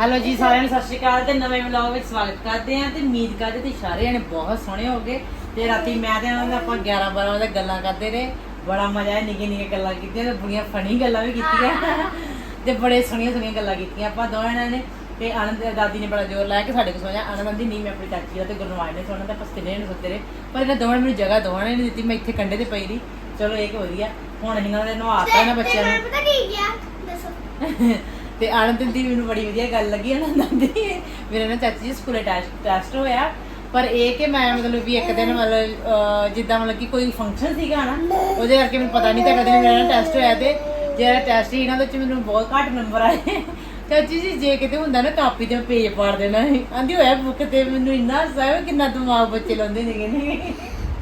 Hello ਜੀ ਸਾਰਿਆਂ ਨੂੰ ਸਤਿ ਸ਼੍ਰੀ ਅਕਾਲ ਤੇ ਨਵੇਂ ਵਲੌਗ ਵਿੱਚ ਸਵਾਗਤ ਕਰਦੇ ਆਂ ਤੇ ਉਮੀਦ ਕਰਦੇ ਤੇ ਸਾਰੇ ਜਣੇ ਬਹੁਤ ਸੋਹਣੇ ਹੋਗੇ ਤੇ ਰਾਤੀ ਮੈਂ ਤੇ ਇਹਨਾਂ ਨਾਲ ਆਪਾਂ 11 12 ਵਜੇ ਗੱਲਾਂ ਕਰਦੇ ਰਹੇ। ਬੜਾ ਮਜ਼ਾ ਆਇਆ ਨਿੱਕੇ ਨਿੱਕੇ ਗੱਲਾਂ ਕੀਤੀਆਂ ਤੇ ਬੜੀਆਂ ਫਨੀ ਗੱਲਾਂ ਵੀ ਕੀਤੀਆਂ। ਤੇ ਬੜੇ ਸੋਹਣੀਆਂ ਸੋਹਣੀਆਂ ਗੱਲਾਂ ਕੀਤੀਆਂ ਆਪਾਂ ਦੋਵਾਂ ਨੇ। ਤੇ ਆਨੰਦ ਦਾਦੀ ਨੇ ਬੜਾ ਜ਼ੋਰ ਲਾਇਆ ਕਿ ਸਾਡੇ ਕੋਲ ਸੋਇਆ ਆਨੰਦ ਦੀ ਨਹੀਂ ਮੈਂ ਆਪਣੀ ਚਾਚੀ ਦਾ ਤੇ ਗੁਰਨਵਾਜ ਨੇ ਸੋਣਾ ਤੇ ਆਪਾਂ ਤਿੰਨੇ ਨੇ ਸੁੱਤੇ ਰਹੇ। ਪਰ ਇਹਨਾਂ ਦੋਵਾਂ ਨੇ ਮੈਨੂੰ ਜਗ੍ਹਾ ਦੋਵਾਂ ਨੇ ਨਹੀਂ ਦਿੱਤੀ ਮੈਂ ਇੱਥੇ ਕੰਡੇ ਤੇ ਪਈ ਰਹੀ। ਚਲੋ ਇਹ ਕਿ ਵਧੀਆ ਹੁਣ ਇਹਨਾਂ ਦੇ ਨਵਾਤਾ ਇਹਨਾਂ ਬੱਚਿਆਂ ਨੂੰ। ਪਤਾ ਕੀ ਗਿਆ? ਦੱਸੋ। ਤੇ ਆਨੰਦ ਦੀ ਮੈਨੂੰ ਬੜੀ ਵਧੀਆ ਗੱਲ ਲੱਗੀ ਆਨੰਦ ਦੀ ਮੇਰੇ ਨਾਲ ਚਾਚੀ ਜੀ ਸਕੂਲੇ ਟੈਸਟ ਹੋਇਆ। ਪਰ ਇਹ ਕਿ ਮੈਂ ਮਤਲਬ ਵੀ ਇੱਕ ਦਿਨ ਮਤਲਬ ਜਿੱਦਾਂ ਮਤਲਬ ਕਿ ਕੋਈ ਫੰਕਸ਼ਨ ਸੀਗਾ ਨਾ ਉਹਦੇ ਕਰਕੇ ਮੈਨੂੰ ਪਤਾ ਨਹੀਂ ਤਾਂ ਕਦੇ ਮੇਰਾ ਨਾ ਟੈਸਟ ਹੋਇਆ ਤੇ ਜਿਹੜਾ ਟੈਸਟ ਸੀ ਇਹਨਾਂ ਵਿੱਚ ਮੈਨੂੰ ਬਹੁਤ ਘੱਟ ਨੰਬਰ ਆਏ। ਚਾਚੀ ਜੀ ਜੇ ਕਿਤੇ ਹੁੰਦਾ ਨਾ ਕਾਪੀ ਤੇ ਪੇਜ ਪਾੜ ਦੇਣਾ ਸੀ। ਆਂਦੀ ਹੋਇਆ ਬੁੱਕ ਤੇ ਮੈਨੂੰ ਇੰਨਾ ਹਾਸਾ ਆਇਆ ਕਿੰਨਾ ਦਿਮਾਗ ਬੱਚੇ ਲਾਉਂਦੇ ਸੀਗੇ। ਨਹੀਂ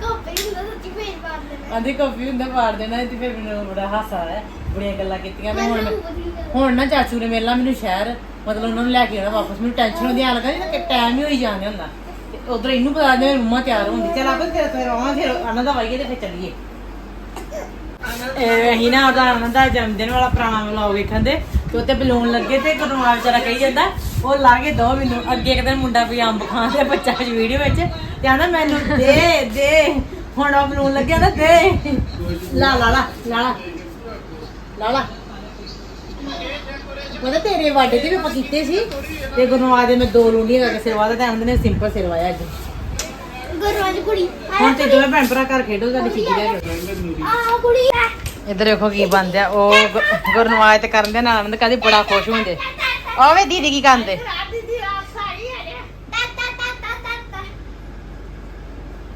ਕੋਪੇ ਹੁੰਦਾ ਸੱਚੀ ਭੇਜ ਪਾੜ ਦੇਣਾ। ਆਂਦੀ ਕਾਪੀ ਹੁੰਦਾ ਪਾੜ ਦੇਣਾ ਤੇ ਫਿਰ ਮੈਨੂੰ ਬੜਾ ਹਾਸਾ ਆਇਆ। ਬੜੀਆਂ ਗੱਲਾਂ ਕੀਤੀਆਂ ਤੇ ਹੁਣ। ਮੈਂ- ਹੁਣ ਨਾ ਚਾਚੂ ਨੇ ਮੇਲਾ ਮੈਨੂੰ ਸ਼ਹਿਰ ਮਤਲਬ ਉਹਨਾਂ ਨੂੰ ਲੈ ਕੇ ਆਉਣਾ ਵਾਪਸ। ਮੈਨੂੰ ਟੈਨਸ਼ਨ ਹੁੰਦੀ ਆ ਲੱਗਾ ਕਿ ਟਾਈਮ ਹੀ ਹੋਈ ਜਾਂਦੇ ਹੁੰਦਾ ਤੇ ਉਧਰ ਇਹਨੂੰ ਪਤਾ ਨਹੀਂ ਮੰਮਾ ਤਿਆਰ ਹੁੰਦੀ ਚਲ ਆਪੇ ਫਿਰ ਫਿਰ ਆਵਾਂਗੇ ਫਿਰ ਆਨੰਦ ਦਾ ਵਾਈਏ ਤੇ ਫਿਰ ਚੱਲੀਏ। ਇਹ ਅਸੀਂ ਨਾ ਉਹਦਾ ਆਨੰਦ ਦਾ ਜਨਮ ਦਿਨ ਵਾਲਾ ਪੁਰਾਣਾ ਵਲੌਗ ਵੇਖਣ ਦੇ ਤੇ ਉੱਤੇ ਬਲੂਨ ਲੱਗੇ ਤੇ ਗੁਰਨਵਾਲ ਵਿਚਾਰਾ ਕਹੀ ਜਾਂਦਾ ਉਹ ਲਾ ਕੇ ਦੋ ਮੈਨੂੰ ਅੱਗੇ ਇੱਕ ਦਿਨ ਮੁੰਡਾ ਵੀ ਅੰਬ ਖਾਣ ਦੇ ਬੱਚਾ ਜੀ ਵੀਡੀਓ ਵਿੱਚ ਤੇ ਆਂਦਾ ਮੈਨੂੰ ਦੇ ਦੇ। ਹੁਣ ਉਹ ਬਲੂਨ ਲੱਗਿਆ ਨਾ ਦੇ। ਲਾ ਲਾ ਲਾ ਲਾ ਲਾ। ਲਾ ਲਾ ਉਹਦੇ ਤੇਰੇ ਵਾਡੇ ਤੇ ਵੀ ਆਪਾਂ ਕੀਤੇ ਸੀ। ਤੇ ਗੁਰਨਵਾਜ ਦੇ ਮੈਂ ਦੋ ਲੂੰਡੀਆਂ ਕਰਕੇ ਸਿਰਵਾਦਾ ਤੇ ਆਂਦੇ ਨੇ ਸਿੰਪਲ ਸਿਰਵਾਇਆ ਅੱਜ। ਗੁਰਵਾਜ ਕੁੜੀ। ਹੁਣ ਤੇ ਦੋਵੇਂ ਭੈਣ ਭਰਾ ਘਰ ਖੇਡੋ ਤੁਹਾਡੀ ਚੀਜ਼ ਲੈ ਆ ਕੁੜੀ ਇੱਧਰ ਦੇਖੋ ਕੀ ਬਣਦਿਆ ਉਹ ਗੁਰਨਵਾਜ ਤੇ ਕਰਨ ਦੇ ਨਾਲ ਆਨੰਦ ਕਦੇ ਬੜਾ ਖੁਸ਼ ਹੁੰਦੇ। ਆਵੇ ਦੀਦੀ ਕੀ ਕਰਦੇ ਤਾ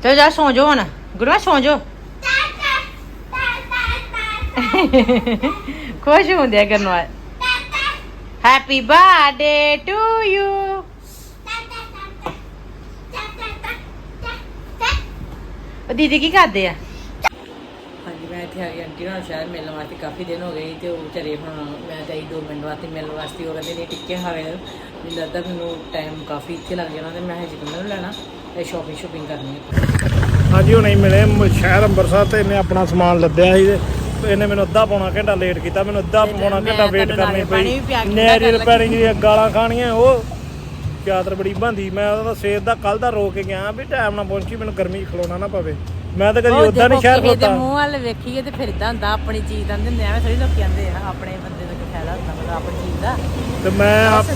ਚਲੋ ਜਾ ਸੌਂ ਜਾਓ ਹੁਣ। ਗੁਰਨਵਾਜ ਸੌਂ ਜਾਓ। ਖੁਸ਼ ਹੁੰਦੇ ਤਾ ਤਾ ਹੈਪੀ ਬਰਥਡੇ ਟੂ ਯੂ ਤਾ ਤਾ ਤਾ ਤਾ ਤਾ ਤਾ ਤਾ ਦੀਦੀ ਕੀ ਕਰਦੇ ਆ? ਹਾਂਜੀ ਮੈਂ ਇੱਥੇ ਆ ਗਈ ਆਂਟੀ ਨਾਲ ਸ਼ਹਿਰ ਮਿਲਣ ਵਾਸਤੇ ਕਾਫੀ ਦਿਨ ਹੋ ਗਏ ਤੇ ਉਹ ਵਿਚਾਰੇ ਹੁਣ ਮੈਂ ਜਾਈ ਦੋ ਮਿੰਟ ਵਾਸਤੇ ਮਿਲਣ ਵਾਸਤੇ ਉਹ ਕਹਿੰਦੇ ਨਹੀਂ ਟਿੱਕੇ ਹਾਵੇ ਮੈਨੂੰ ਲੱਗਦਾ ਮੈਨੂੰ ਟਾਈਮ ਕਾਫੀ ਇੱਥੇ ਲੱਗ ਜਾਣਾ ਤੇ ਮੈਂ ਹਜੇ ਕਿੰਨਾ ਲੈਣਾ ਤੇ ਸ਼ਾਪਿੰਗ ਸ਼ੂਪਿੰਗ ਕਰਨੀ ਹੈ ਹਾਂਜੀ ਹੁਣੇ ਹੀ ਮਿਲੇ ਸ਼ਹਿਰ ਅੰਮ੍ਰਿਤਸਰ ਤੇ ਇਹਨੇ ਆਪਣਾ ਸਮਾਨ ਲੱਦਿਆ ਸੀ ਤੇ ਇਹਨੇ ਮੈਨੂੰ ਅੱਧਾ ਪੌਣਾ ਘੰਟਾ ਲੇਟ ਕੀਤਾ ਮੈਨੂੰ ਅੱਧਾ ਪੌਣਾ ਘੰਟਾ ਵੇਟ ਕਰਨੀ ਪਈ। ਕੇ ਨੈਰੀ ਰਿਪੇਅਰਿੰਗ ਦੀਆਂ ਗਾਲਾਂ ਖਾਣੀਆਂ ਉਹ ਚਾਦਰ ਬੜੀ ਬੰਦੀ ਮੈਂ ਉਹਦਾ ਸਵੇਰ ਦਾ ਕੱਲ ਦਾ ਰੋ ਕੇ ਗਿਆ ਵੀ ਟਾਈਮ ਨਾਲ ਪਹੁੰਚੀ ਮੈਨੂੰ ਗਰਮੀ ਖਲੋਣਾ ਨਾ ਪਵੇ। ਮੈਂ ਤਾਂ ਕਦੀ ਉਦਾਂ ਨਹੀਂ ਸ਼ਹਿਰ ਖਲੋਤਾ। ਮੂੰਹ ਵੱਲ ਵੇਖੀਏ ਤੇ ਫਿਰ ਇਦਾਂ ਹੁੰਦਾ ਆਪਣੀ ਚੀਜ਼ ਦਾ ਹੁੰਦੇ ਐਵੇਂ ਥੋੜੀ ਲੋਕੀ ਕਹਿੰਦੇ ਆ ਆਪਣੇ ਬੰਦੇ ਦਾ ਫਾਇਦਾ ਹੁੰਦਾ ਮਤਲਬ ਆਪਣੀ ਚੀਜ਼ ਦਾ। ਤੇ ਮੈਂ ਆਪ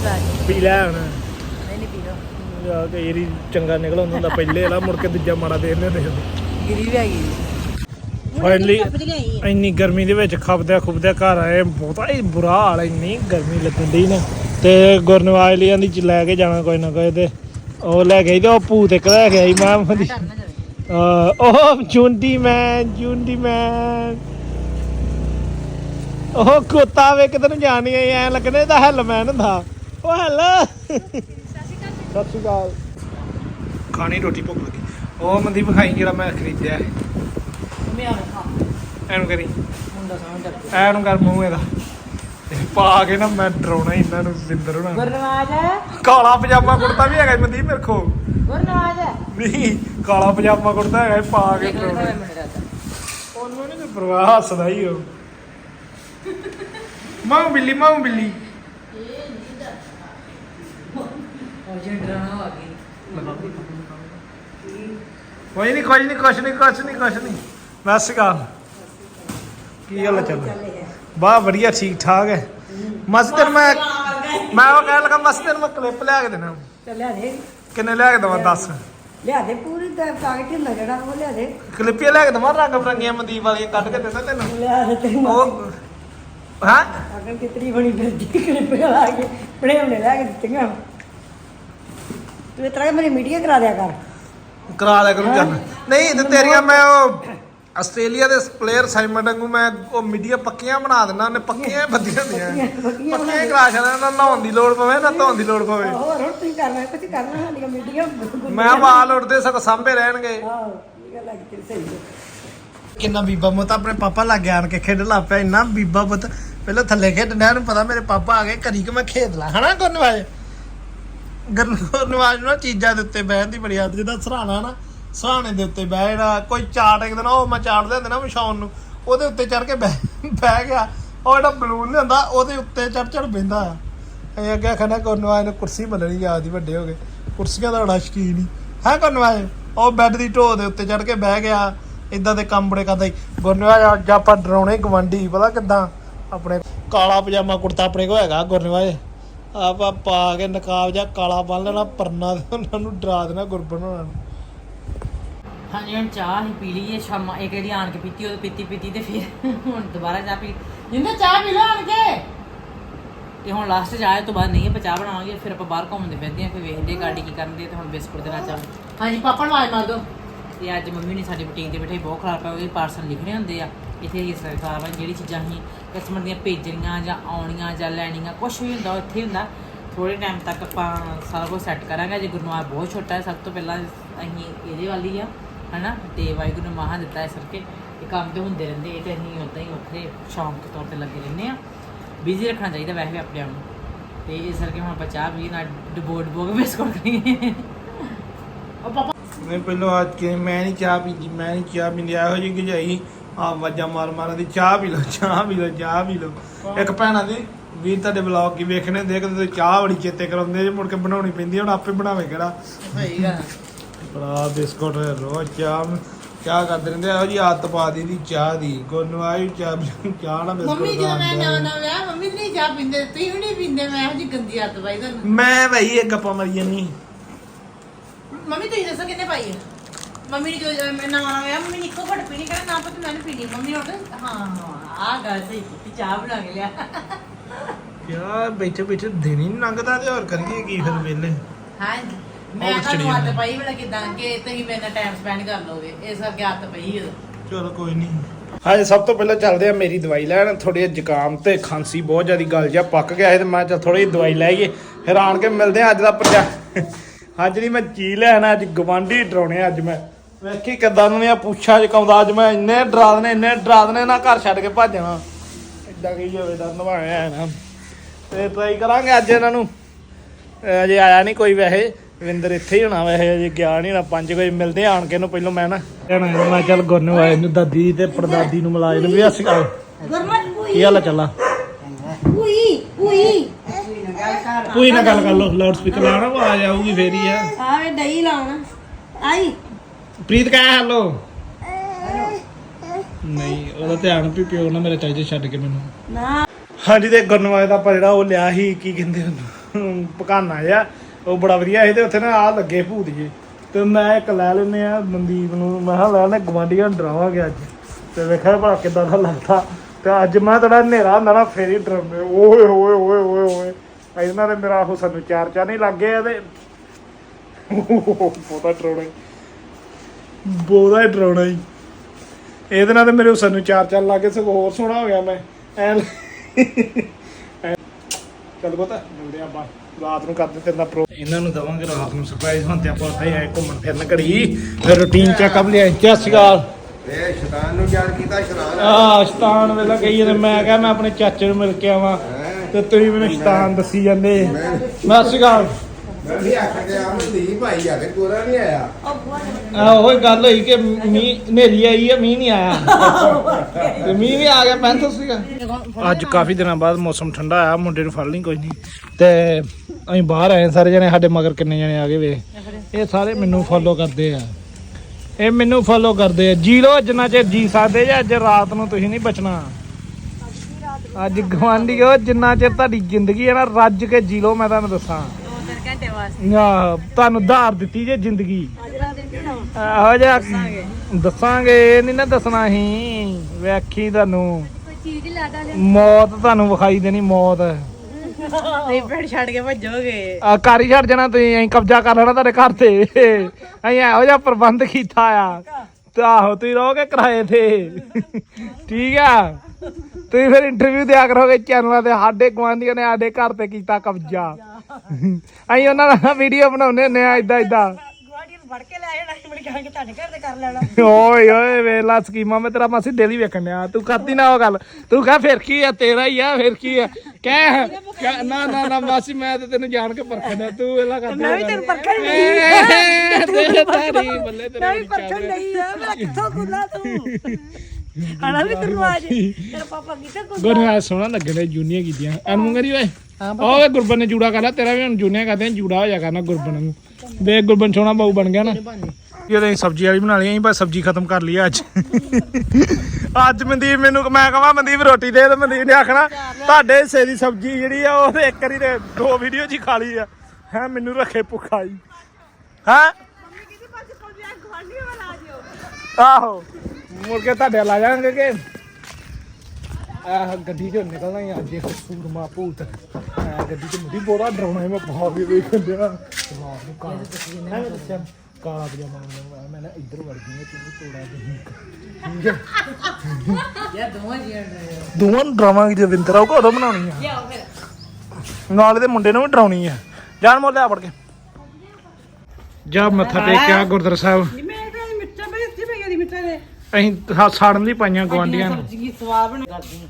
ਪੀ ਲਿਆ ਹੁਣ। ਨਹੀਂ ਨਹੀਂ ਪੀਰੋ ਜਾ ਕੇ ਇਹਦੀ ਚੰਗਾ ਨਿਕਲ ਹੁੰਦਾ ਪਹਿਲੇ ਵਾਲਾ ਮੁੜ ਕੇ ਦੂਜਾ ਮਾੜਾ ਦੇ ਦਿੰਦੇ ਹੁੰਦੇ ਗਿਰੀ ਵੀ ਹੈਗੀ। ਫਾਈਨਲੀ ਇੰਨੀ ਗਰਮੀ ਦੇ ਵਿੱਚ ਖਪਦਿਆ ਖੁਬਦਿਆ ਘਰ ਆਏ ਬਹੁਤਾ ਹੀ ਬੁਰਾ ਹਾਲ ਹੈ, ਇੰਨੀ ਗਰਮੀ ਲੱਗਣ ਦੀ ਨਾ। ਤੇ ਗੁਰਨਵਾਜ ਲਈ ਆਂਦੀ ਚ ਲੈ ਕੇ ਜਾਣਾ ਕੋਈ ਨਾ ਕੋਈ ਤੇ ਉਹ ਲੈ ਗਈ ਤੇ ਉਹ ਭੂਤ ਇੱਕ ਲੈ ਕੇ ਆਈ ਮੈਂ ਅਹ ਉਹ ਜੁੰਡੀ ਮੈਂ ਜੁੰਡੀ ਮੈਂ ਉਹ ਕੁੱਤਾ ਵੇ ਕਿਤੇ ਨੂੰ ਜਾਣੀ ਐ ਐ ਲੱਗਣੇ ਦਾ ਹੈਲਮੈਨ ਹੁੰਦਾ। ਉਹ ਹੈਲ। ਸਤਿ ਸ਼੍ਰੀ ਅਕਾਲ। ਖਾਣੀ ਰੋਟੀ ਭੁੱਖ ਲੱਗੀ। ਉਹ ਮਨਦੀਪ ਖਾਈ ਜਿਹੜਾ ਮੈਂ ਖਰੀਦਿਆ ਹੈ। ਮੈਂ ਐਨੂੰ ਕਰੀ। ਮੁੰਡਾ ਸਮਝ ਕਰ ਐਨੂੰ ਕਰ ਮੂੰਹ ਇਹਦਾ। ਪਾ ਕੇ ਨਾ ਮੈਂ ਡਰਾਉਣਾ ਹੀ ਇਹਨਾਂ ਨੂੰ ਸਿੰਦਰ ਹੋਣਾ। ਗੁਰਨਵਾਜ ਕਾਲਾ ਪਜਾਮਾ ਕੁੜਤਾ ਵੀ ਹੈਗਾ ਮਨਦੀਪ ਮੇਰੇ ਕੋਲ। ਗੁਰਨਵਾਜ ਨਹੀਂ ਕਾਲਾ ਪਜਾਮਾ ਕੁੜਤਾ ਹੈਗਾ ਪਾ ਕੇ ਡਰਾਉਣਾ। ਉਹਨੂੰ ਨਹੀਂ ਕੋਈ ਪਰਵਾਹ ਹੱਸਦਾ ਹੀ ਉਹ। ਮਾਂ ਬਿੱਲੀ ਮਾਂ ਬਿੱਲੀ। ਕੋਈ ਨਹੀਂ ਕੁਝ ਨਹੀਂ ਕੁਛ ਨਹੀਂ ਕੁਛ ਨਹੀਂ ਕੁਛ ਨਹੀਂ ਬਸ ਗੱਲ ਕੀ ਗੱਲ ਚੱਲ? ਵਾਹ ਵਧੀਆ ਠੀਕ ਠਾਕ ਹੈ। ਮਸਤ ਤੈਨੂੰ ਮੈਂ ਮੈਂ ਉਹ ਕਹਿਣ ਲੱਗਾ ਮਸਤ ਤੈਨੂੰ ਮੈਂ ਕਲਿੱਪ ਲਿਆ ਕੇ ਦੇਣਾ। ਲਿਆ ਦੇ। ਕਿੰਨੇ ਲਿਆ ਕੇ ਦਵਾਂ ਦੱਸ। ਲਿਆ ਦੇ ਪੂਰੀ ਦਾ ਪੈਕਟ ਹੁੰਦਾ ਜਿਹੜਾ ਉਹ ਲਿਆ ਦੇ। ਕਲਿੱਪੀਆਂ ਲਿਆ ਕੇ ਦਵਾਂ ਰੰਗ ਬਰੰਗੀਆਂ ਮਨਦੀਪ ਵਾਲੀਆਂ ਕੱਢ ਕੇ ਦੇਦਾ ਤੈਨੂੰ? ਲਿਆ ਦੇ ਤੇ ਉਹ ਹਾਂ? ਅਗਰ ਕਿਤਨੀ ਬਣੀ ਫਿਰਦੀ ਕਲਿੱਪ ਲਾ ਕੇ ਬੜੇ ਹੁੰਦੇ ਲੈ ਕੇ ਦਿੱਤੀਆਂ। ਤੂੰ ਇਸ ਤਰ੍ਹਾਂ ਮੇਰੀ ਮੀਡੀਆ ਕਰਾ ਦਿਆ ਕਰ। ਕਰਾ ਲਿਆ ਕਰੂ ਚੱਲ। ਨਹੀਂ ਤੇ ਤੇਰੀਆਂ ਮੈਂ ਉਹ ਆਸਟ੍ਰੇਲੀਆ ਦੇ ਪਲੇਅਰ ਸਾਈਮਨ ਵਾਂਗੂ ਮੈਂ ਉਹ ਮੀਡੀਆ ਪੱਕੀਆਂ ਬਣਾ ਦਿੰਦਾ ਉਹਨੇ ਪੱਕੀਆਂ ਹੀ ਬੱਦੀਆਂ ਹੁੰਦੀਆਂ ਪੱਕੀਆਂ ਕਰਾ ਛੱਡਦਾ ਨਾ ਨਹਾਉਣ ਦੀ ਲੋੜ ਪਵੇ ਨਾ ਧੋਣ ਦੀ ਲੋੜ ਪਵੇ। ਹੋਰ ਹੁਣ ਤੁਸੀਂ ਕਰਨਾ ਕੁਝ ਕਰਨਾ ਸਾਡੀਆਂ ਮੀਡੀਆ ਮੈਂ ਵਾਲ ਉੱਡਦੇ ਸਗੋਂ ਸਾਂਭੇ ਰਹਿਣਗੇ। ਆਹ ਇਹ ਗੱਲ ਲੱਗ ਤੇਰੀ ਸਹੀ ਹੈ। ਕਿੰਨਾ ਬੀਬਾ ਮੁੱਤ ਆਪਣੇ ਪਾਪਾ ਲੱਗ ਆਣ ਕੇ ਖੇਡ ਲਾ ਪਿਆ ਇੰਨਾ ਬੀਬਾ ਮੁੱਤ ਪਹਿਲਾਂ ਥੱਲੇ ਖੇਡਣਾ ਇਹਨੂੰ ਪਤਾ ਮੇਰੇ ਪਾਪਾ ਆ ਗਏ ਕਰੀ ਕਿ ਮੈਂ ਖੇਡ ਲਾ ਹਨਾ ਗੁਰਨਵਾਜ? ਗੁਰਨਵਾਜ ਨੂੰ ਨਾ ਚੀਜ਼ਾਂ ਦੇ ਉੱਤੇ ਬਹਿਣ ਦੀ ਬੜੀ ਆਦਤ ਜਿੱਦਾਂ ਸਰਾਣਾ ਨਾ ਸਹਾਣੇ ਦੇ ਉੱਤੇ ਬਹਿ ਜਿਹੜਾ ਕੋਈ ਚਾਟ ਇੱਕ ਦਿਨ, ਉਹ ਮੈਂ ਚਾਟ ਲਿਆਂਦਾ ਨਾ ਵਿਛਾਉਣ ਨੂੰ, ਉਹਦੇ ਉੱਤੇ ਚੜ ਕੇ ਬਹਿ ਬਹਿ ਗਿਆ। ਉਹ ਜਿਹੜਾ ਬਲੂਨ ਲਿਆਂਦਾ, ਉਹਦੇ ਉੱਤੇ ਚੜ ਚੜ ਬਹਿੰਦਾ ਆ। ਅਸੀਂ ਅੱਗੇ ਆਖਣਾ ਗੁਰਨਵਾਜ ਨੂੰ ਕੁਰਸੀ ਮਿਲਣੀ, ਯਾਦ ਹੀ ਵੱਡੇ ਹੋ ਗਏ। ਕੁਰਸੀਆਂ ਦਾ ਬੜਾ ਸ਼ਕੀਨ ਹੀ। ਹੈ ਗੁਰਨਵਾਜ ਉਹ ਬੈੱਡ ਦੀ ਢੋ ਦੇ ਉੱਤੇ ਚੜ ਕੇ ਬਹਿ ਗਿਆ। ਇਦਾਂ ਦੇ ਕੰਮ ਬੜੇ ਕਰਦਾ ਹੀ ਗੁਰਨਵਾਜ ਅੱਜ ਆਪਾਂ ਡਰਾਉਣੇ ਗਵੰਡੀ ਪਤਾ ਕਿਦਾਂ? ਆਪਣੇ ਕਾਲਾ ਪਜਾਮਾ ਕੁੜਤਾ ਆਪਣੇ ਕੋਲ ਹੈਗਾ ਗੁਰਨਵਾਜ ਆਪਾਂ ਪਾ ਕੇ ਨਕਾਬ ਜਾਂ ਕਾਲਾ ਬੰਨ ਲੈਣਾ, ਪਰਨਾ ਤੇ ਉਹਨਾਂ ਨੂੰ ਡਰਾ ਦੇਣਾ ਗੁਰਬਨ ਹੋਣਾ ਨੂੰ। ਹਾਂਜੀ ਹੁਣ ਚਾਹ ਹੀ ਪੀ ਲਈ ਹੈ ਸ਼ਾਮਾਂ ਇੱਕ ਜਿਹੜੀ ਆਣ ਕੇ ਪੀਤੀ ਉਹ ਪੀਤੀ ਪੀਤੀ ਤੇ ਫਿਰ ਹੁਣ ਦੁਬਾਰਾ ਚਾਹ ਪੀ ਜਿੰਦਾ ਚਾਹ ਪੀ ਲਓ ਆਣ ਕੇ! ਤੇ ਹੁਣ ਲਾਸਟ ਚਾਹ ਤੋਂ ਬਾਅਦ ਨਹੀਂ ਆਪਾਂ ਚਾਹ ਬਣਾਵਾਂਗੇ ਫਿਰ ਆਪਾਂ ਬਾਹਰ ਘੁੰਮਦੇ ਫਿਰਦੇ ਆਂ ਫਿਰ ਵੇਖਦੇ ਗਾਡੀ ਕੀ ਕਰਦੇ ਤੇ ਹੁਣ ਬਿਸਕੁਟ ਦੇ ਨਾਲ ਚਾਹ। ਹਾਂਜੀ ਪਾਪਾ ਨੂੰ ਆਵਾਜ਼ ਮਾਰ ਦੋ ਤੇ ਅੱਜ ਮੰਮੀ ਨੇ ਸਾਡੀ ਬੁਟੀਕ ਤੇ ਬੈਠੇ ਬਹੁਤ ਖਰਾਬ ਪਏ ਪਾਰਸਲ ਲਿਖਣੇ ਹੁੰਦੇ ਆ ਇੱਥੇ ਹੀ ਸਰਕਾਰ ਆ ਜਿਹੜੀ ਚੀਜ਼ਾਂ ਅਸੀਂ ਕਸਟਮਰ ਦੀਆਂ ਭੇਜਣੀਆਂ ਜਾਂ ਆਉਣੀਆਂ ਜਾਂ ਲੈਣੀਆਂ ਕੁਝ ਵੀ ਹੁੰਦਾ ਉਹ ਇੱਥੇ ਹੁੰਦਾ। ਥੋੜੇ ਟਾਈਮ ਤੱਕ ਆਪਾਂ ਸਾਰਾ ਕੁਝ ਸੈੱਟ ਕਰਾਂਗੇ ਜੇ ਗੁਰਨਵਾਰ ਬਹੁਤ ਛੋਟਾ ਹੈ ਸਭ ਤੋਂ ਪਹਿਲਾਂ ਅਸੀਂ ਇਹਦੇ ਵਾਲੀ ਆ। ਹਨਾ? ਤੇ ਵਾਹਿਗੁਰੂ ਨੇ ਮਹਾ ਦਿੱਤਾ ਇਸ ਕਰਕੇ ਇਹ ਕੰਮ ਤੇ ਹੁੰਦੇ ਰਹਿੰਦੇ ਇਹ ਤੇ ਅਸੀਂ ਉਦਾਂ ਹੀ ਉੱਥੇ ਸ਼ੌਂਕ ਦੇ ਤੌਰ ਤੇ ਲੱਗੇ ਰਹਿੰਦੇ ਆ ਬਿਜ਼ੀ ਰੱਖਣਾ ਚਾਹੀਦਾ ਵੈਸੇ ਵੀ ਆਪਣੇ ਆਪ ਨੂੰ। ਤੇ ਇਸ ਕਰਕੇ ਹੁਣ ਆਪਾਂ ਚਾਹ ਵੀ ਨਾ ਡਬੋ ਡਬੋ ਕੇ ਬਿਸਕੁਟ ਕਰੀਏ ਉਹ ਪਾਪਾ ਮੈਂ ਪਹਿਲਾਂ ਅੱਜ ਕੇ ਮੈਂ ਨਹੀਂ ਚਾਹ ਪੀਂਦੀ ਮੈਂ ਨਹੀਂ ਚਾਹ ਪੀਂਦੀ ਇਹੋ ਜਿਹੀ ਗਜਾਈ ਆ ਵਾਜਾਂ ਮਾਰ ਮਾਰਾਂ ਦੀ ਚਾਹ ਪੀ ਲਓ ਚਾਹ ਪੀ ਲਓ ਚਾਹ ਪੀ ਲਓ। ਇੱਕ ਭੈਣਾਂ ਦੀ ਵੀਰ ਤੁਹਾਡੇ ਬਲੌਗ ਕੀ ਵੇਖਣੇ ਦੇਖਦੇ ਤੇ ਚਾਹ ਬੜੀ ਚੇਤੇ ਕਰਾਉਂਦੇ ਜੇ ਮੁੜ ਕੇ ਬਣਾਉਣੀ ਪੈਂਦੀ ਹੁਣ ਆਪੇ ਬਣਾਵੇ ਕਿਹੜਾ। ਸਹੀ ਗੱਲ। ਬੜਾ ਬਿਸਕੁਟ ਰੋਜ਼ ਚਾਹ ਨੂੰ- ਚਾਹ ਕਰਦੇ ਰਹਿੰਦੇ ਇਹੋ ਜੀ ਆਦਤ ਪਾ ਦੀ ਦੀ ਚਾਹ ਦੀ। ਗੁਰਨਵਾਈ ਚਾਹ ਚਾਹ ਨਾ ਬਿਸਕੁਟ ਮੰਮੀ ਜਦੋਂ ਮੈਂ ਨਵਾਂ ਨਵਾਂ ਵਿਆਹ ਮੰਮੀ ਨਹੀਂ ਚਾਹ ਪੀਂਦੇ ਤੁਸੀਂ ਵੀ ਨਹੀਂ ਪੀਂਦੇ। ਮੈਂ ਇਹੋ ਜੀ ਗੰਦੀ ਆਦਤ ਪਾਈ ਤੁਹਾਨੂੰ। ਮੈਂ ਭਾਈ ਇਹ ਗੱਪਾਂ ਮਾਰੀ ਜਾਨੀ ਮੰਮੀ ਤੁਸੀਂ ਦੱਸੋ ਕਿੰਨੇ ਪਾਈ ਹੈ ਮੰਮੀ ਨੇ ਜੋ ਮੈਂ ਨਵਾਂ ਨਵਾਂ ਵਿਆਹ ਮੰਮੀ ਨੇ ਇੱਕੋ ਘਟ ਪੀਣੀ ਕਹਿੰਦਾ ਨਾ ਪਤਾ ਮੈਨੂੰ ਪੀਣੀ। ਮੰਮੀ ਨੇ ਉਹਦੇ ਹਾਂ ਹਾਂ ਆ ਗੱਲ ਸਹੀ ਕੀਤੀ ਚਾਹ ਬਣਾ ਕੇ ਲਿਆ। ਯਾਰ ਬੈਠੇ ਬੈਠੇ ਦਿਨ ਹੀ ਨੀ ਲੰਘਦਾ ਤੇ ਹੋਰ ਕਰੀਏ ਕੀ ਫਿਰ ਵੇਲੇ ਹਾਂ ਮੈਂ ਉਹ ਤੁਹਾਨੂੰ ਚੜੀ ਆਦਤ ਜਾਂਦਾ। ਪਾਈ ਬੜਾ ਕਿਦਾਂ ਕਿ ਤੁਸੀਂ ਮੇਰੇ ਨਾਲ ਟਾਈਮ ਸਪੈਂਡ ਕਰ ਲੋਗੇ ਇਸ ਕਰਕੇ ਆਦਤ ਪਈ ਹੈ ਚਲੋ ਕੋਈ ਨਹੀਂ। ਹਾਂਜੀ ਸਭ ਤੋਂ ਪਹਿਲਾਂ ਚੱਲਦੇ ਆ ਮੇਰੀ ਦਵਾਈ ਲੈਣ। ਥੋੜੀ ਜਿਹੀ ਜ਼ੁਕਾਮ ਤੇ ਖਾਂਸੀ ਬਹੁਤ ਜ਼ਿਆਦਾ ਗਲ ਜਿਹਾ ਪੱਕ ਗਿਆ ਸੀ ਤੇ ਮੈਂ ਚੱਲ ਥੋੜੀ ਜਿਹੀ ਦਵਾਈ ਲੈ ਆਈਏ। ਫਿਰ ਆਣ ਕੇ ਮਿਲਦੇ ਆ ਅੱਜ ਦਾ ਪ੍ਰਜਾ ਅੱਜ ਨਹੀਂ ਮੈਂ ਚੀ ਲੈਣਾ ਅੱਜ ਗਵਾਂਢੀ ਡਰਾਉਣੇ ਆ ਅੱਜ ਮੈਂ। ਵੇਖੀ ਕਿਦਾਂ ਨੂੰ ਆ ਪੁੱਛਾ ਜਕਾਉਂਦਾ ਅੱਜ ਮੈਂ ਇੰਨੇ ਡਰਾ ਦਨੇ ਇੰਨੇ ਡਰਾ ਦਨੇ ਨਾ ਘਰ ਛੱਡ ਕੇ ਭੱਜ ਜਾਣਾ। ਇਦਾਂ ਕਹੀ ਜਾਵੇ ਡਰ ਹੈ ਨਾ। ਤੇ ਟਰਾਈ ਕਰਾਂਗੇ ਅੱਜ ਇਹਨਾਂ ਨੂੰ। ਅਹ ਅਜੇ ਆਇਆ ਨਹੀਂ ਕੋਈ ਵੈਸੇ। ਵਿੰਦਰ ਇੱਥੇ ਹੀ ਹੋਣਾ ਵੈਸੇ ਅਜੇ ਗਿਆ ਨਹੀਂ ਹੋਣਾ। 5 ਵਜੇ ਮਿਲਦੇ ਆ ਆਣ ਕੇ ਇਹਨੂੰ ਪਹਿਲਾਂ ਮੈਂ ਨਾ ਮੈਂ ਚੱਲ ਗੁਰਨੂ ਆਏ ਨੂੰ ਦਾਦੀ ਤੇ ਪੜਦਾਦੀ ਨੂੰ ਮਿਲਾ ਇਹਨੂੰ ਵੀ ਅਸੀਂ ਗੁਰਮਤ ਕੀ ਹਾਲ ਆ ਚੱਲਾ? ਉਈ ਉਈ ਕੋਈ ਨਾ ਗੱਲ ਕਰ ਲੋ ਲਾਊਡ ਸਪੀਕਰ ਲਾਣਾ ਆਵਾਜ਼ ਆਊਗੀ ਫੇਰ ਹੀ ਆ। ਆਵੇ ਦਹੀਂ ਲਾਉਣਾ। ਆਈ। ਪ੍ਰੀਤ ਕਹੇ ਹੈਲੋ ਨਹੀਂ ਉਹਦਾ ਧਿਆਨ ਵੀ ਪਿਓ ਨਾ ਮੇਰੇ ਚਾਹੀਦੇ ਛੱਡ ਕੇ ਮੈਨੂੰ। ਨਾ। ਹਾਂਜੀ ਤੇ ਗੁਰਨਵਾਜ ਦਾ ਆਪਾਂ ਜਿਹੜਾ ਉਹ ਲਿਆ ਸੀ ਕੀ ਕਹਿੰਦੇ ਉਹਨੂੰ? ਪਕਾਨਾ ਜਿਹਾ। ਉਹ ਬੜਾ ਵਧੀਆ ਸੀ ਤੇ ਉੱਥੇ ਨਾ ਆ ਲੱਗੇ ਭੂਤ ਜੇ ਤੇ ਮੈਂ ਇੱਕ ਲੈ ਲੈਨੇ ਆ ਮਨਦੀਪ ਨੂੰ, ਮੈਂ ਕਿਹਾ ਲੈ ਲੈ ਗਵਾਂਢੀਆਂ ਨੂੰ ਡਰਾਵਾਂਗੇ ਅੱਜ। ਤੇ ਵੇਖਿਆ ਭਲਾ ਕਿਦਾਂ ਦਾ ਲੱਗਦਾ। ਤੇ ਅੱਜ ਮੈਂ ਥੋੜਾ ਹਨੇਰਾ ਹੁੰਦਾ ਨਾ, ਫੇਰ ਹੀ ਡਰਾਉਂਦੇ ਓਏ ਹੋਏ ਓਏ ਓਏ ਓਏ। ਇਹਨਾਂ ਦੇ ਮੇਰਾ ਉਹ ਸਾਨੂੰ ਚਾਰ ਚਾਰ ਨਹੀਂ ਲੱਗੇ ਆ ਬਹੁਤਾ ਡਰਾਉਣਾ ਈ। ਬਹੁਤਾ ਹੀ ਡਰਾਉਣਾ ਹੀ। ਇਹਦੇ ਨਾਲ ਤੇ ਮੇਰੇ ਸਾਨੂੰ ਚਾਰ ਚਾਰ ਲੱਗੇ ਸਗੋਂ ਹੋਰ ਸੋਹਣਾ ਹੋ ਗਿਆ ਮੈਂ। ਐ ਚੱਲ ਪਤਾ, ਮਿਲਦੇ ਆਪਾਂ। ਰਾਤ ਨੂੰ ਕਰਦੇ ਤੇਰੇ ਨਾਲ ਪ੍ਰੋ ਇਹਨਾਂ ਨੂੰ ਦਵਾਂਗੇ ਰਾਤ ਨੂੰ ਸਰਪ੍ਰਾਈਜ਼ ਹੁਣ ਤੇ ਆਪਾਂ ਉੱਥੇ ਆਏ ਘੁੰਮਣ ਫਿਰਨ ਘੜੀ। ਫਿਰ ਰੂਟੀਨ ਚੈੱਕਅਪ ਲਿਆ ਸਤਿ ਸ਼੍ਰੀ ਅਕਾਲ। ਇਹ ਸ਼ੈਤਾਨ ਨੂੰ ਯਾਦ ਕੀਤਾ ਸ਼ੈਤਾਨ ਆ ਸ਼ਤਾਨ ਵੇਲਾ ਗਈ ਤੇ ਮੈਂ ਕਿਹਾ ਮੈਂ ਆਪਣੇ ਚਾਚੇ ਨੂੰ ਮਿਲ ਕੇ ਆਵਾਂ। ਤੇ ਤੁਸੀਂ ਮੈਨੂੰ ਸ਼ਤਾਨ ਦੱਸੀ ਜਾਂਦੇ। ਮੈਂ ਸਤਿ ਸ਼੍ਰੀ ਅਕਾਲ। ਮੈਂ ਵੀ ਆਖ ਕੇ ਆ ਮੈਂ ਧੀ ਭਾਈ ਆ ਤੇ ਕੋਰਾ ਨਹੀਂ ਆਇਆ। ਆ ਉਹ ਗੱਲ ਹੋਈ ਕਿ ਮੀਂਹ ਹਨੇਰੀ ਆਈ ਆ ਮੀਂਹ ਨਹੀਂ ਆਇਆ। ਤੇ ਮੀਂਹ ਵੀ ਆ ਗਿਆ ਪੈਂਥਰ ਸੀਗਾ। ਅੱਜ ਕਾਫੀ ਦਿਨਾਂ ਬਾਅਦ ਮੌਸਮ ਠੰਡਾ ਆਇਆ ਮੁੰਡੇ ਨੂੰ ਫੜ ਲਈ ਕੋਈ ਨਹੀਂ। ਤੇ ਅਸੀਂ ਬਾਹਰ ਆਏ ਸਾਰੇ ਜਣੇ ਸਾਡੇ ਮਗਰ ਕਿੰਨੇ ਜਣੇ ਆ ਗਏ ਵੇ। ਇਹ ਸਾਰੇ ਮੈਨੂੰ ਫੋਲੋ ਕਰਦੇ ਆ। ਇਹ ਮੈਨੂੰ ਫੋਲੋ ਕਰਦੇ ਆ। ਜੀ ਲੋ ਜਿੰਨਾ ਚਿਰ ਜੀ ਸਕਦੇ ਜੇ ਅੱਜ ਰਾਤ ਨੂੰ ਤੁਸੀਂ ਨਹੀਂ ਬਚਣਾ। ਅੱਜ ਗਵਾਂਢੀਓ ਜਿੰਨਾ ਚਿਰ ਤੁਹਾਡੀ ਜ਼ਿੰਦਗੀ ਹੈ ਨਾ ਰੱਜ ਕੇ ਜੀ ਲੋ ਮੈਂ ਤੁਹਾਨੂੰ ਦੱਸਾਂ। ਘੰਟੇ ਵਾਸਤੇ। ਆਹ, ਤੁਹਾਨੂੰ ਧਾਰ ਦਿੱਤੀ ਜੇ ਜ਼ਿੰਦਗੀ। ਇਹੋ ਜਿਹਾ ਦੱਸਾਂਗੇ। ਇਹ ਨਹੀਂ ਨਾ ਦੱਸਣਾ ਹੀ ਵੇਖੀ ਤੁਹਾਨੂੰ। ਕੋਈ ਚੀਜ਼ ਲੈ ਡਾ ਮੌਤ ਤੁਹਾਨੂੰ ਵਿਖਾਈ ਦੇਣੀ ਮੌਤ। ਤੁਸੀਂ ਬੈਠ ਛੱਡ ਕੇ ਭੱਜੋਗੇ। ਆ ਘਰ ਹੀ ਛੱਡ ਜਾਣਾ ਤੁਸੀਂ ਅਸੀਂ ਕਬਜ਼ਾ ਕਰ ਲੈਣਾ ਤੁਹਾਡੇ ਘਰ ਤੇ। ਅਸੀਂ ਇਹੋ ਜਿਹਾ ਪ੍ਰਬੰਧ ਕੀਤਾ ਆ। ਤੇ ਆਹੋ ਤੁਸੀਂ ਰਹੋਗੇ ਕਿਰਾਏ ਤੇ। ਠੀਕ ਆ। ਤੁਸੀਂ ਫਿਰ ਇੰਟਰਵਿਊ ਦਿਆ ਕਰੋਗੇ ਚੈਨਲਾਂ ਤੇ ਸਾਡੇ ਗਵਾਂਢੀਆਂ ਨੇ ਸਾਡੇ ਘਰ ਤੇ ਕੀਤਾ ਕਬਜ਼ਾ। ਅਸੀਂ ਉਹਨਾਂ ਦਾ ਵੀਡੀਓ ਬਣਾਉਂਦੇ ਹੁੰਦੇ ਆ ਇਦਾਂ ਇਦਾਂ ਗਵਾਂਢੀ ਨੂੰ ਫੜ ਕੇ ਲੈ ਜਾਣਾ ਸੀ ਬੜੀ ਕਿ ਤੁਹਾਡੇ ਘਰ ਤੇ ਕਰ ਲੈਣਾ। ਓਏ ਓਏ ਵੇਲਾ ਸਕੀਮਾਂ ਮੈਂ ਤੇਰਾ ਮਾਸੀ ਦਿਲ ਹੀ ਵੇਖਣ ਡਿਆ। ਤੂੰ ਕਰਦੀ ਨਾ ਉਹ ਗੱਲ। ਤੂੰ ਕਹ ਫਿਰ ਕੀ ਆ ਤੇਰਾ ਹੀ ਆ ਫਿਰ ਕੀ ਆ। ਕਹਿ ਕਹਿ- ਨਾ ਨਾ ਨਾ ਮਾਸੀ ਮੈਂ ਤੇ ਤੈਨੂੰ ਜਾਣ ਕੇ ਪਰਖਦਾ ਤੂੰ ਵੇਲਾ ਕਰਦੀ ਮੈਂ ਵੀ ਤੈਨੂੰ ਪਰਖਣ ਨਹੀਂ ਤੇ ਤਾਰੀ ਬੱਲੇ ਤੇਰੇ ਮੈਂ ਵੀ ਪਰਖਣ ਨਹੀਂ ਆ। ਮੇਰਾ ਕਿੱਥੋਂ ਖੁੱਲਾ ਤੂੰ? ਆਣਾ ਵੀ ਕਰਵਾ ਜੀ ਤੇਰਾ ਪਾਪਾ ਕੀਤਾ ਕੁਝ ਗੁਰਨਾਜ ਸੋਹਣਾ ਲੱਗਦਾ ਜੂਨੀਆਂ ਕੀਤੀਆਂ। ਅਨਮੂ ਕਰੀ ਓਏ। ਓਏ ਗੁਰਬਨ ਨੇ ਜੂੜਾ ਕਰ ਲਿਆ ਤੇਰਾ ਵੀ ਹੁਣ ਜੂਨੀਆਂ ਕਰਦੇ ਜੂੜਾ ਹੋ ਜਾ ਕਰਨਾ ਗੁਰਬਨ ਨੂੰ। ਦੇਖ ਗੁਰਬਨ ਸੋਹਣਾ ਬਾਊ ਬਣ ਗਿਆ ਨਾ। ਇਹ ਤਾਂ ਸਬਜ਼ੀ ਵਾਲੀ ਬਣਾ ਲਈ ਅਸੀਂ ਬਸ ਸਬਜ਼ੀ ਖਤਮ ਕਰ ਲਈ ਅੱਜ। ਅੱਜ ਮਨਦੀਪ ਮੈਨੂੰ ਮੈਂ ਕਹਾਂ ਮਨਦੀਪ ਰੋਟੀ ਦੇ ਤੇ ਮਨਦੀਪ ਨੇ ਆਖਣਾ ਤੁਹਾਡੇ ਹਿੱਸੇ ਦੀ ਸਬਜ਼ੀ ਜਿਹੜੀ ਆ ਉਹ ਤੇ ਇੱਕ ਵਾਰੀ ਤੇ ਦੋ ਵੀਡੀਓ ਚ ਹੀ ਖਾ ਲਈ ਆ। ਹੈ ਮੈਨੂੰ ਰੱਖੇ ਭੁੱਖਾ ਹੀ। ਹਾਂ? ਆਹੋ। ਮੁੜ ਕੇ ਤੁਹਾਡੇ ਲਾ ਜਾਣਗੇ ਕਿ ਆਹ ਗੱਡੀ ਚੋਂ ਨਿਕਲਣਾ ਹੀ ਅੱਜ ਇੱਕ ਸੂਰਮਾ ਭੂਤ। ਆਹ ਗੱਡੀ ਚ ਮੁੰਡੀ ਬੋਰਾ ਡਰਾਉਣਾ ਹੈ ਮੈਂ ਭਾਵ ਵੀ ਵੇਖਣ ਦਿਆ ਰਾਤ ਨੂੰ ਕਾਲਾ ਮੈਂ ਦੱਸਿਆ ਕਾਲਾ ਪਜਾਮਾ ਮੈਂ ਮੈਂ ਨਾ ਇੱਧਰ ਵੜ ਗਈ ਤੈਨੂੰ ਤੋੜਾ ਦੇ ਠੀਕ ਹੈ? ਯਾਰ ਦੋਵਾਂ ਨੇ ਦੋਵਾਂ ਡਰਾਵਾਂਗੇ ਜੇ ਵਿੰਦਰ ਆਊਗਾ ਉਦੋਂ ਬਣਾਉਣੀ ਆ? ਲਿਆਓ ਫਿਰ। ਨਾਲੇ ਦੇ ਮੁੰਡੇ ਨੂੰ ਵੀ ਡਰਾਉਣੀ ਆ। ਜਾਨ ਮੋਲ ਲਿਆ ਫੜ ਕੇ। ਜਾ ਮੱਥਾ ਟੇਕਿਆ ਗੁਰਦੁਆਰਾ ਸਾਹਿਬ ਮੈਂ ਤਾਂ ਮਿੱਠਾ ਬਈ ਇੱਥੇ ਪਈ ਗਈ ਮਿੱਠਾ ਦੇ ਅਸੀਂ ਹਾ- ਸਾੜਨ ਲਈ ਪਾਈਆਂ ਗਵਾਂਡੀਆਂ ਨੂੰ। ਸਬਜ਼ੀ ਸਵਾਦ ਬਣ ਕਰਦੀ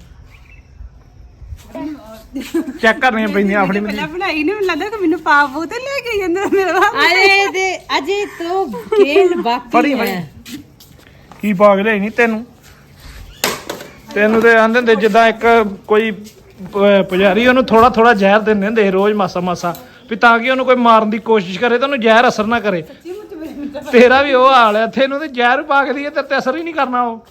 ਚੈੱਕ ਕਰਨੀਆਂ ਪੈਂਦੀਆਂ ਆਪਣੀ ਮਰਜ਼ੀ। ਬਣਾਈ ਨੇ ਮੈਨੂੰ ਲੱਗਦਾ ਕਿ ਮੈਨੂੰ ਪਾਪ ਉਹ ਤੇ ਲੈ ਕੇ ਜਾਂਦਾ ਮੇਰਾ ਅਰੇ ਦੇ ਅਜੇ ਤੋਂ ਖੇਲ ਬਾਕੀ ਫੜੀ ਫੜੀ। ਕੀ ਪਾਗ ਲਿਆਈ ਨਹੀਂ ਤੈਨੂੰ? ਤੈਨੂੰ ਤੇ ਆਂਦੇ ਹੁੰਦੇ ਜਿੱਦਾਂ ਇੱਕ ਕੋਈ ਪ- ਪੁਜਾਰੀ ਉਹਨੂੰ ਥੋੜਾ ਥੋੜਾ ਜ਼ਹਿਰ ਦਿੰਦੇ ਹੁੰਦੇ ਸੀ ਰੋਜ਼ ਮਾਸਾ ਮਾਸਾ। ਵੀ ਤਾਂ ਕਿ ਉਹਨੂੰ ਕੋਈ ਮਾਰਨ ਦੀ ਕੋਸ਼ਿਸ਼ ਕਰੇ ਤਾਂ ਉਹਨੂੰ ਜ਼ਹਿਰ ਅਸਰ ਨਾ ਕਰੇ। ਤੇਰਾ ਵੀ ਉਹ ਹਾਲ ਹੈ ਤੈਨੂੰ ਤੇ ਜ਼ਹਿਰ ਪਾ ਕੇ ਦੀ ਤੇਰੇ ਤੇ ਅਸਰ ਹੀ ਨਹੀਂ ਕਰਨਾ ਉਹ।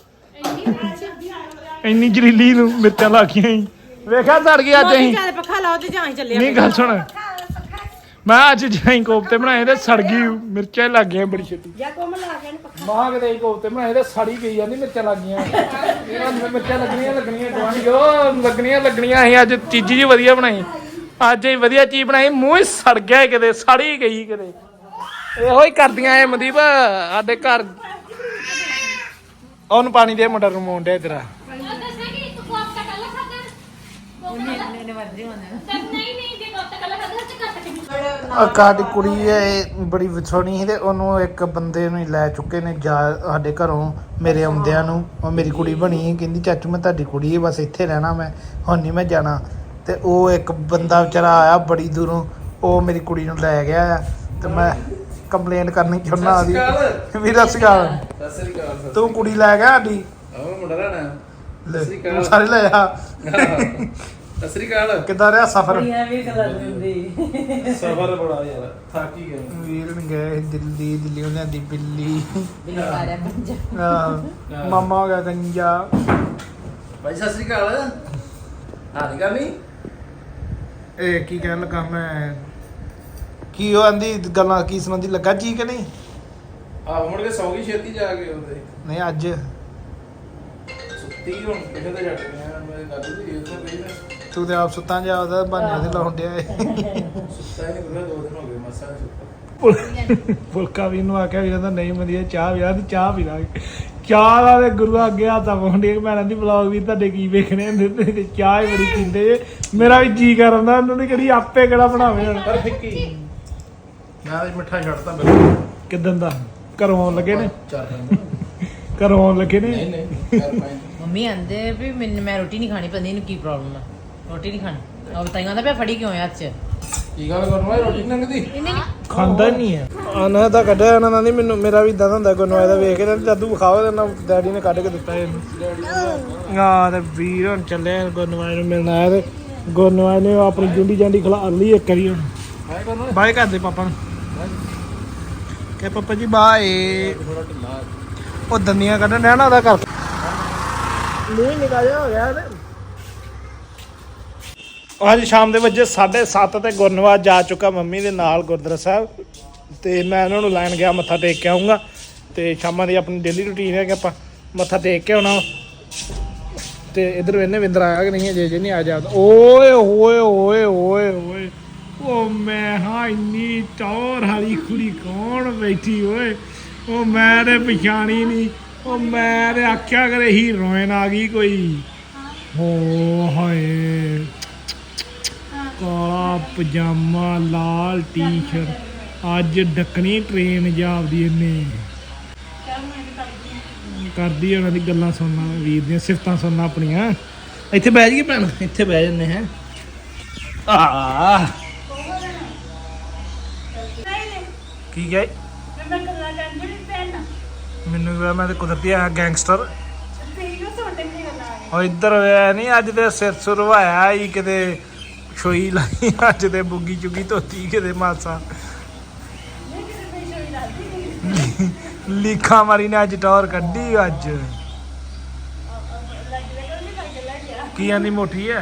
ਇੰਨੀ ਜ਼ਰੀਲੀ ਨੂੰ ਮਿਰਚਾਂ ਲਾਗੀਆਂ ਹੀ। ਵੇਖਿਆ ਸੜ ਗਈ ਅੱਜ ਅਸੀਂ। ਚੱਲ ਪੱਖਾ ਲਾਓ ਤੇ ਜਾਂ ਚੱਲੇ ਨਹੀਂ ਗੱਲ ਸੁਣ। ਮੈਂ ਅੱਜ ਜਾਈ ਕੋਫਤੇ ਬਣਾਏ ਤੇ ਸੜ ਗਈ ਮਿਰਚਾਂ ਹੀ ਲੱਗ ਗਈਆਂ ਬੜੀ ਛੇਤੀ। ਜਾਂ ਕੋਮ ਲਾ ਕੇ ਪੱਖਾ। ਮਾਂ ਕਿਤੇ ਹੀ ਕੋਫਤੇ ਬਣਾਏ ਤੇ ਸੜੀ ਗਈ ਜਾਂਦੀ ਮਿਰਚਾਂ ਲੱਗ ਗਈਆਂ ਇਹਨਾਂ ਨੂੰ ਮਿਰਚਾਂ ਲੱਗਣੀਆਂ ਲੱਗਣੀਆਂ ਗਵਾਂਢੀ ਜੋ ਲੱਗਣੀਆਂ ਲੱਗਣੀਆਂ ਅਸੀਂ ਅੱਜ ਚੀਜ਼ ਜੀ ਵਧੀਆ ਬਣਾਈ। ਅੱਜ ਅਸੀਂ ਵਧੀਆ ਚੀਜ਼ ਬਣਾਈ ਮੂੰਹ ਹੀ ਸੜ ਗਿਆ ਕਿਤੇ ਸੜੀ ਗਈ ਕਿਤੇ। ਇਹੋ ਹੀ ਕਰਦੀਆਂ ਇਹ ਮਨਦੀਪ ਸਾਡੇ ਘਰ। ਉਹਨੂੰ ਪਾਣੀ ਦੇ ਮੁੰਡਾ ਨੂੰ ਮੋਂਡਿਆ ਤੇਰਾ ਕਾਡੀ ਕੁੜੀ ਹੈ ਇਹ ਬੜੀ ਵਿਛੋਣੀ ਸੀ ਤੇ ਉਹਨੂੰ ਇੱਕ ਬੰਦੇ ਨੂੰ ਹੀ ਲੈ ਚੁੱਕੇ ਨੇ ਜਾ ਸਾਡੇ ਘਰੋਂ ਮੇਰੇ ਆਉਂਦਿਆਂ ਨੂੰ। ਉਹ ਮੇਰੀ ਕੁੜੀ ਬਣੀ ਕਹਿੰਦੀ ਚਾਚੂ ਮੈਂ ਤੁਹਾਡੀ ਕੁੜੀ ਹੈ ਬਸ ਇੱਥੇ ਰਹਿਣਾ ਮੈਂ ਹੁਣ ਨਹੀਂ ਮੈਂ ਜਾਣਾ। ਤੇ ਉਹ ਇੱਕ ਬੰਦਾ ਵਿਚਾਰਾ ਆਇਆ ਬੜੀ ਦੂਰੋਂ ਉਹ ਮੇਰੀ ਕੁੜੀ ਨੂੰ ਲੈ ਗਿਆ ਆ। ਤੇ ਮੈਂ ਕੰਪਲੇਂਟ ਕਰਨੀ ਚਾਹੁੰਦਾ ਆਦੀ ਵੀਰ ਸਤਿ ਸ਼੍ਰੀ ਅਕਾਲ। ਸਤਿ ਸ੍ਰੀ ਅਕਾਲ ਸਤਿ ਤੂੰ ਕੁੜੀ ਲੈ ਗਿਆ ਸਾਡੀ? ਆਹ ਮੁੰਡਾ ਰਹਿਣਾ ਲੈ, ਸਤਿ ਸ਼੍ਰੀ ਤੂੰ ਅਕਾਲ ਸਾਰੇ ਲੈ ਆ। ਸਤਿ ਸ੍ਰੀ ਅਕਾਲ। ਕਿੱਦਾਂ ਰਿਹਾ ਸਫ਼ਰ? ਕੁੜੀਆਂ ਵੀ ਕਲਰ ਦਿੰਦੀ। ਸਫਰ ਬੜਾ ਯਾਰ ਥੱਕ ਹੀ ਗਏ। ਵੀਰ ਨੇ ਗਏ ਦਿੱਲੀ ਦਿੱਲੀ ਉਹਨਾਂ ਦੀ ਬਿੱਲੀ। ਪੰਜਾ ਮਾਮਾ ਹੋ ਗਿਆ ਗੰਜਾ। ਭਾਈ ਸਤਿ ਸ੍ਰੀ ਅਕਾਲ। ਹਾਂ ਨਹੀਂ ਕਰਨੀ? ਇਹ ਕੀ ਕਹਿਣ ਲੱਗਾ ਮੈਂ? ਕੀ ਉਹ ਆਂਦੀ ਗੱਲਾਂ ਕੀ ਸੁਣਾਉਂਦੀ ਲੱਗਾ ਜੀ ਕਿ ਨਹੀਂ? ਆਹ ਮੁੜ ਕੇ ਸੌ ਗਈ ਛੇਤੀ ਜਾ ਕੇ ਉਹਦੇ। ਨਹੀਂ ਅੱਜ। ਸੁੱਤੀ ਹੁਣ ਕਿਸੇ ਦੇ ਛੱਡ ਗਿਆ ਮੈਂ ਗੱਲ ਵੀ ਇਹ ਤੋਂ ਮੈਂ ਤੂੰ ਤੇ ਆਪ ਸੁੱਤਾ ਜਾ ਉਹਦਾ ਬਾਨੇ ਦੇ ਲਾਉਣ ਡਿਆ ਏ। ਸੁੱਤਾ ਹੀ ਨਹੀਂ ਗੁਰੂ ਦੋ ਦਿਨ ਹੋ ਗਏ ਮਸਾ ਸੁੱਤਾ। ਫੁਲਕਾ ਵੀ ਇਹਨੂੰ ਆਖਿਆ ਵੀ ਕਹਿੰਦਾ ਨਹੀਂ ਵਧੀਆ ਚਾਹ ਵੀ ਆ ਤੇ ਚਾਹ ਪੀ ਲਾਂਗੇ ਚਾਹ ਦਾ ਤੇ ਗੁਰੂ ਅੱਗੇ ਹੱਥ ਪਾਉਂਦੀ ਕਿ ਮੈਂ ਕਹਿੰਦੀ ਬਲੌਗ ਵੀ ਤੁਹਾਡੇ ਕੀ ਵੇਖਣੇ ਹੁੰਦੇ ਤੇ- ਤੇ ਚਾਹ ਹੀ ਬੜੀ ਪੀਂਦੇ ਜੇ ਮੇਰਾ ਵੀ ਜੀ ਕਰਦਾ ਉਹਨਾਂ ਦੀ ਕਿਹੜੀ ਆਪੇ ਕਿਹੜਾ ਬਣਾਵੇ ਹੁਣ। ਪਰ ਫਿੱਕੀ। ਮੈਂ ਅੱਜ ਮਿੱਠਾ ਛੱਡਤਾ ਬਿਲਕੁਲ ਕਿਦਾਂ ਦਾ? ਘਰੋਂ ਆਉਣ ਲੱਗੇ ਨੇ? ਚਾਰ ਦਿਨ। ਘਰੋਂ ਆਉਣ ਲੱਗੇ ਨੇ? ਨਹੀਂ ਨਹੀਂ ਕਰ ਮੰਮੀ ਆਂਦੇ ਵੀ ਮੈਨੂੰ ਮੈਂ ਰੋਟੀ ਨਹੀਂ ਖਾਣੀ ਪਤਾ ਇਹਨੂੰ ਕੀ ਪ੍ਰੋਬਲਮ ਆ। ਰੋਟੀ ਨਹੀਂ ਖਾਣੀ। ਉਹ ਬਤਾਈਆਂ ਆਂਦਾ ਪਿਆ ਫੜੀ ਕਿਉਂ ਆ ਹੱਥ 'ਚ? ਕੀ ਗੱਲ ਕਰਨਾ ਮੈਂ ਰੋਟੀ ਨੀ ਲੰਗਦੀ ਖਾਂਦਾ ਨਹੀਂ ਹੈ ਆਨਾ ਤਾਂ ਕੱਢਿਆ ਇਹਨਾਂ ਦਾ ਨਹੀਂ ਮੈਨੂੰ ਮੇਰਾ ਵੀ ਇਦਾਂ ਦਾ ਹੁੰਦਾ ਗੁਰਨਵਾਏ ਦਾ ਵੇਖ ਕੇ ਦਾਦੂ ਵਿਖਾਓ ਤੇ ਨਾ ਡੈਡੀ ਨੇ ਕੱਢ ਕੇ ਦਿੱਤਾ ਇਹਨੂੰ। ਆ ਤੇ ਵੀਰ ਹੁਣ ਚੱਲੇ ਆ ਗੁਰਨਵਾਏ ਨੂੰ ਮਿਲਣ ਆਇਆ ਤੇ ਗੁਰਨਵਾਏ ਨੇ ਆਪਣੀ ਜੁੰਡੀ ਜਾਂਡੀ ਖਿਲਾ ਲਈ ਇੱਕ ਵਾਰੀ ਹੁਣ। ਬਾਏ ਕਰਦੇ ਪਾਪਾ ਨੂੰ। ਕਿ ਪਾਪਾ ਜੀ ਬਾਏ। ਥੋੜਾ ਢਿੱਲਾ ਉਹ ਦੰਦੀਆਂ ਕੱਢਣ ਡਿਆ ਨਾ ਉਹਦਾ ਕਰ ਮੂੰਹ ਹੀ ਨਿਕਾ ਜਿਹਾ ਹੋ ਗਿਆ ਤੇ। ਅੱਜ ਸ਼ਾਮ ਦੇ ਵਜੇ 7:30 ਤੇ ਗੁਰਨਵਾਜ ਜਾ ਚੁੱਕਾ ਮੰਮੀ ਦੇ ਨਾਲ ਗੁਰਦੁਆਰਾ ਸਾਹਿਬ। ਤੇ ਮੈਂ ਉਹਨਾਂ ਨੂੰ ਲੈਣ ਗਿਆ ਮੱਥਾ ਟੇਕ ਕੇ ਆਉਂਗਾ ਤੇ ਸ਼ਾਮਾਂ ਦੀ ਆਪਣੀ ਡੇਲੀ ਰੁਟੀਨ ਹੈ ਕਿ ਆਪਾਂ ਮੱਥਾ ਟੇਕ ਕੇ ਆਉਣਾ। ਤੇ ਇਧਰ ਵੇਨੇ ਵਿੰਦਰ ਆਇਆ ਕਿ ਨਹੀਂ ਜੇ ਜੇ ਨਹੀਂ ਆ ਜਾ ਓਏ ਹੋਏ ਓਏ ਓਏ ਓਏ ਉਹ ਮੈਂ ਹਾਂ, ਇੰਨੀ ਟੌਰ ਵਾਲੀ ਕੁੜੀ ਕੌਣ ਬੈਠੀ ਓਏ? ਉਹ ਮੈਂ ਤੇ ਪਛਾਣੀ ਨਹੀਂ ਉਹ ਮੈਂ ਤੇ ਆਖਿਆ ਕਰੇ ਹੀਰੋਇਨ ਆ ਗਈ ਕੋਈ। ਹੋ ਹਾਏ। ਕਾਲਾ ਪਜਾਮਾ, ਲਾਲ ਟੀ-ਸ਼ਰਟ। ਅੱਜ ਡੱਕਣੀ ਟ੍ਰੇਨ ਜਾਪਦੀ ਇਹਨੇ। ਕਰਦੀ ਆ, ਉਹਨਾਂ ਦੀ ਗੱਲਾਂ ਸੁਣਨਾ, ਵੀਰ ਦੀਆਂ ਸਿਫਤਾਂ ਸੁਣਨਾ ਆਪਣੀਆਂ। ਇੱਥੇ ਬਹਿ ਜਾਈਏ ਭੈਣ, ਇੱਥੇ ਬਹਿ ਜੰਨੇ ਹੈ। ਆ ਕੀ ਗਏ ਮੈਂ ਗੱਲਾਂ ਜਾਂਦੀ ਨਹੀਂ ਪੈਣਾ ਮੈਨੂੰ ਵੀ ਮੈਂ ਤੇ ਕੁਦਰਤੀ ਆ, ਗੈਂਗਸਟਰ। ਤੇ ਉਹ ਇੱਧਰ ਹੋਇਆ ਨਹੀਂ, ਅੱਜ ਤੇ ਸਿਰ ਸੁਰਵਾਇਆ ਹੀ ਕਿਤੇ ਛੋਈ ਲਾਈ, ਅੱਜ ਤੇ ਬੁੱਗੀ ਚੁੱਗੀ ਧੋਤੀ, ਕਿਤੇ ਮਾਸਾ। ਲੀਖਾ ਮਾਰੀ ਨੇ ਅੱਜ, ਟੌਰ ਕੱਢੀ ਅੱਜ। ਕੀ ਆਂਦੀ ਮੋਟੀ ਹੈ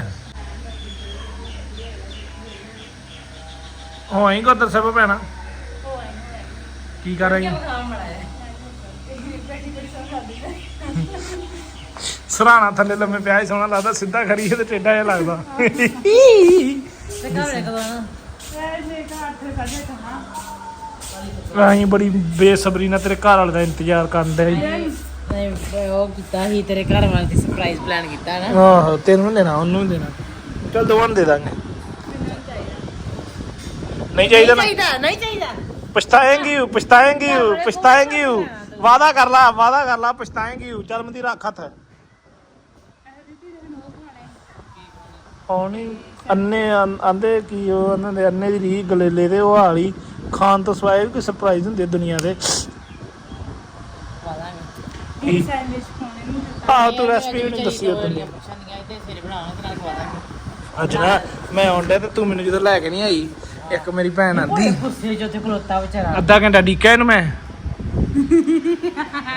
ਹੋਈ ਕੋ ਦੱਸੇ ਪੈਣਾ ਕੀ ਕਰ ਰਹੀ ਸਰਾਣਾ ਥੱਲੇ ਲੰਮੇ ਪਿਆ ਹੀ ਸੋਹਣਾ ਲੱਗਦਾ ਸਿੱਧਾ ਖੜੀ ਤੇ ਟੇਡਾ ਜਿਹਾ ਲੱਗਦਾ। ਤੇ ਘਰ ਵੇ ਕਦੋਂ ਆਉਣਾ? ਅਸੀਂ ਬੜੀ ਬੇਸਬਰੀ ਨਾਲ ਤੇਰੇ ਘਰ ਵਾਲੇ ਦਾ ਇੰਤਜ਼ਾਰ ਕਰਦੇ ਨਹੀਂ ਉਹ ਕੀਤਾ ਸੀ ਤੇਰੇ ਘਰ ਵਾਲੇ ਦੀ ਸਰਪ੍ਰਾਈਜ਼ ਪਲਾਨ ਕੀਤਾ ਨਾ। ਆਹੋ ਤੈਨੂੰ ਦੇਣਾ ਉਹਨੂੰ ਦੇਣਾ। ਚਲ ਦੋਵਾਂ ਨੂੰ ਦੇ ਦਾਂਗੇ। ਨਹੀਂ ਚਾਹੀਦਾ ਨਾ। ਚਾਹੀਦਾ ਨਹੀਂ ਚਾਹੀਦਾ। ਪਛਤਾਏਂਗੀ ਉਹ ਪਛਤਾਏਂਗੀ ਉਹ ਪਛਤਾਏਂਗੀ। ਉਹ ਵਾਦਾ ਕਰ ਲਾ ਵਾਦਾ ਕਰ ਲਾ ਪਛਤਾਏਂਗੀ। ਉਹ ਚੱਲ ਮੰਦੀ ਰੱਖ ਹੱਥ। ਆਉਣੀ ਅੰਨੇ ਆਂ- ਆਂਦੇ ਕੀ ਉਹ ਉਹਨਾਂ ਦੇ ਅੰਨੇ ਦੀ ਰੀ ਗਲੇਲੇ ਦੇ ਉਹ ਹਾਲੀ ਖਾਣ ਤੋਂ ਸਵਾਏ ਵੀ ਕੋਈ ਸਰਪ੍ਰਾਈਜ਼ ਹੁੰਦੇ ਦੁਨੀਆ ਦੇ। ਕੀ? ਆਹੋ ਤੂੰ ਰੈਸਪੀ ਵੀ ਨਹੀਂ ਦੱਸੀ ਉਦੋਂ ਦੀ। ਪੁੱਛਣੀਆਂ ਤੇ ਫਿਰ ਬਣਾਉਣਾ ਤੇ ਨਾਲ ਖਵਾ ਦਾਂਗੇ ਅੱਜ ਨਾ ਮੈਂ ਆਉਂਦਾ ਤੇ ਤੂੰ ਮੈਨੂੰ ਜਦੋਂ ਲੈ ਕੇ ਨਹੀਂ ਆਈ ਇੱਕ ਮੇਰੀ ਭੈਣ ਆਂਦੀ। ਗੁੱਸੇ ਚ ਉੱਥੇ ਖਲੋਤਾ ਵਿਚਾਰਾ। ਅੱਧਾ ਘੰਟਾ ਡੀਕਾ ਇਹਨੂੰ ਮੈਂ।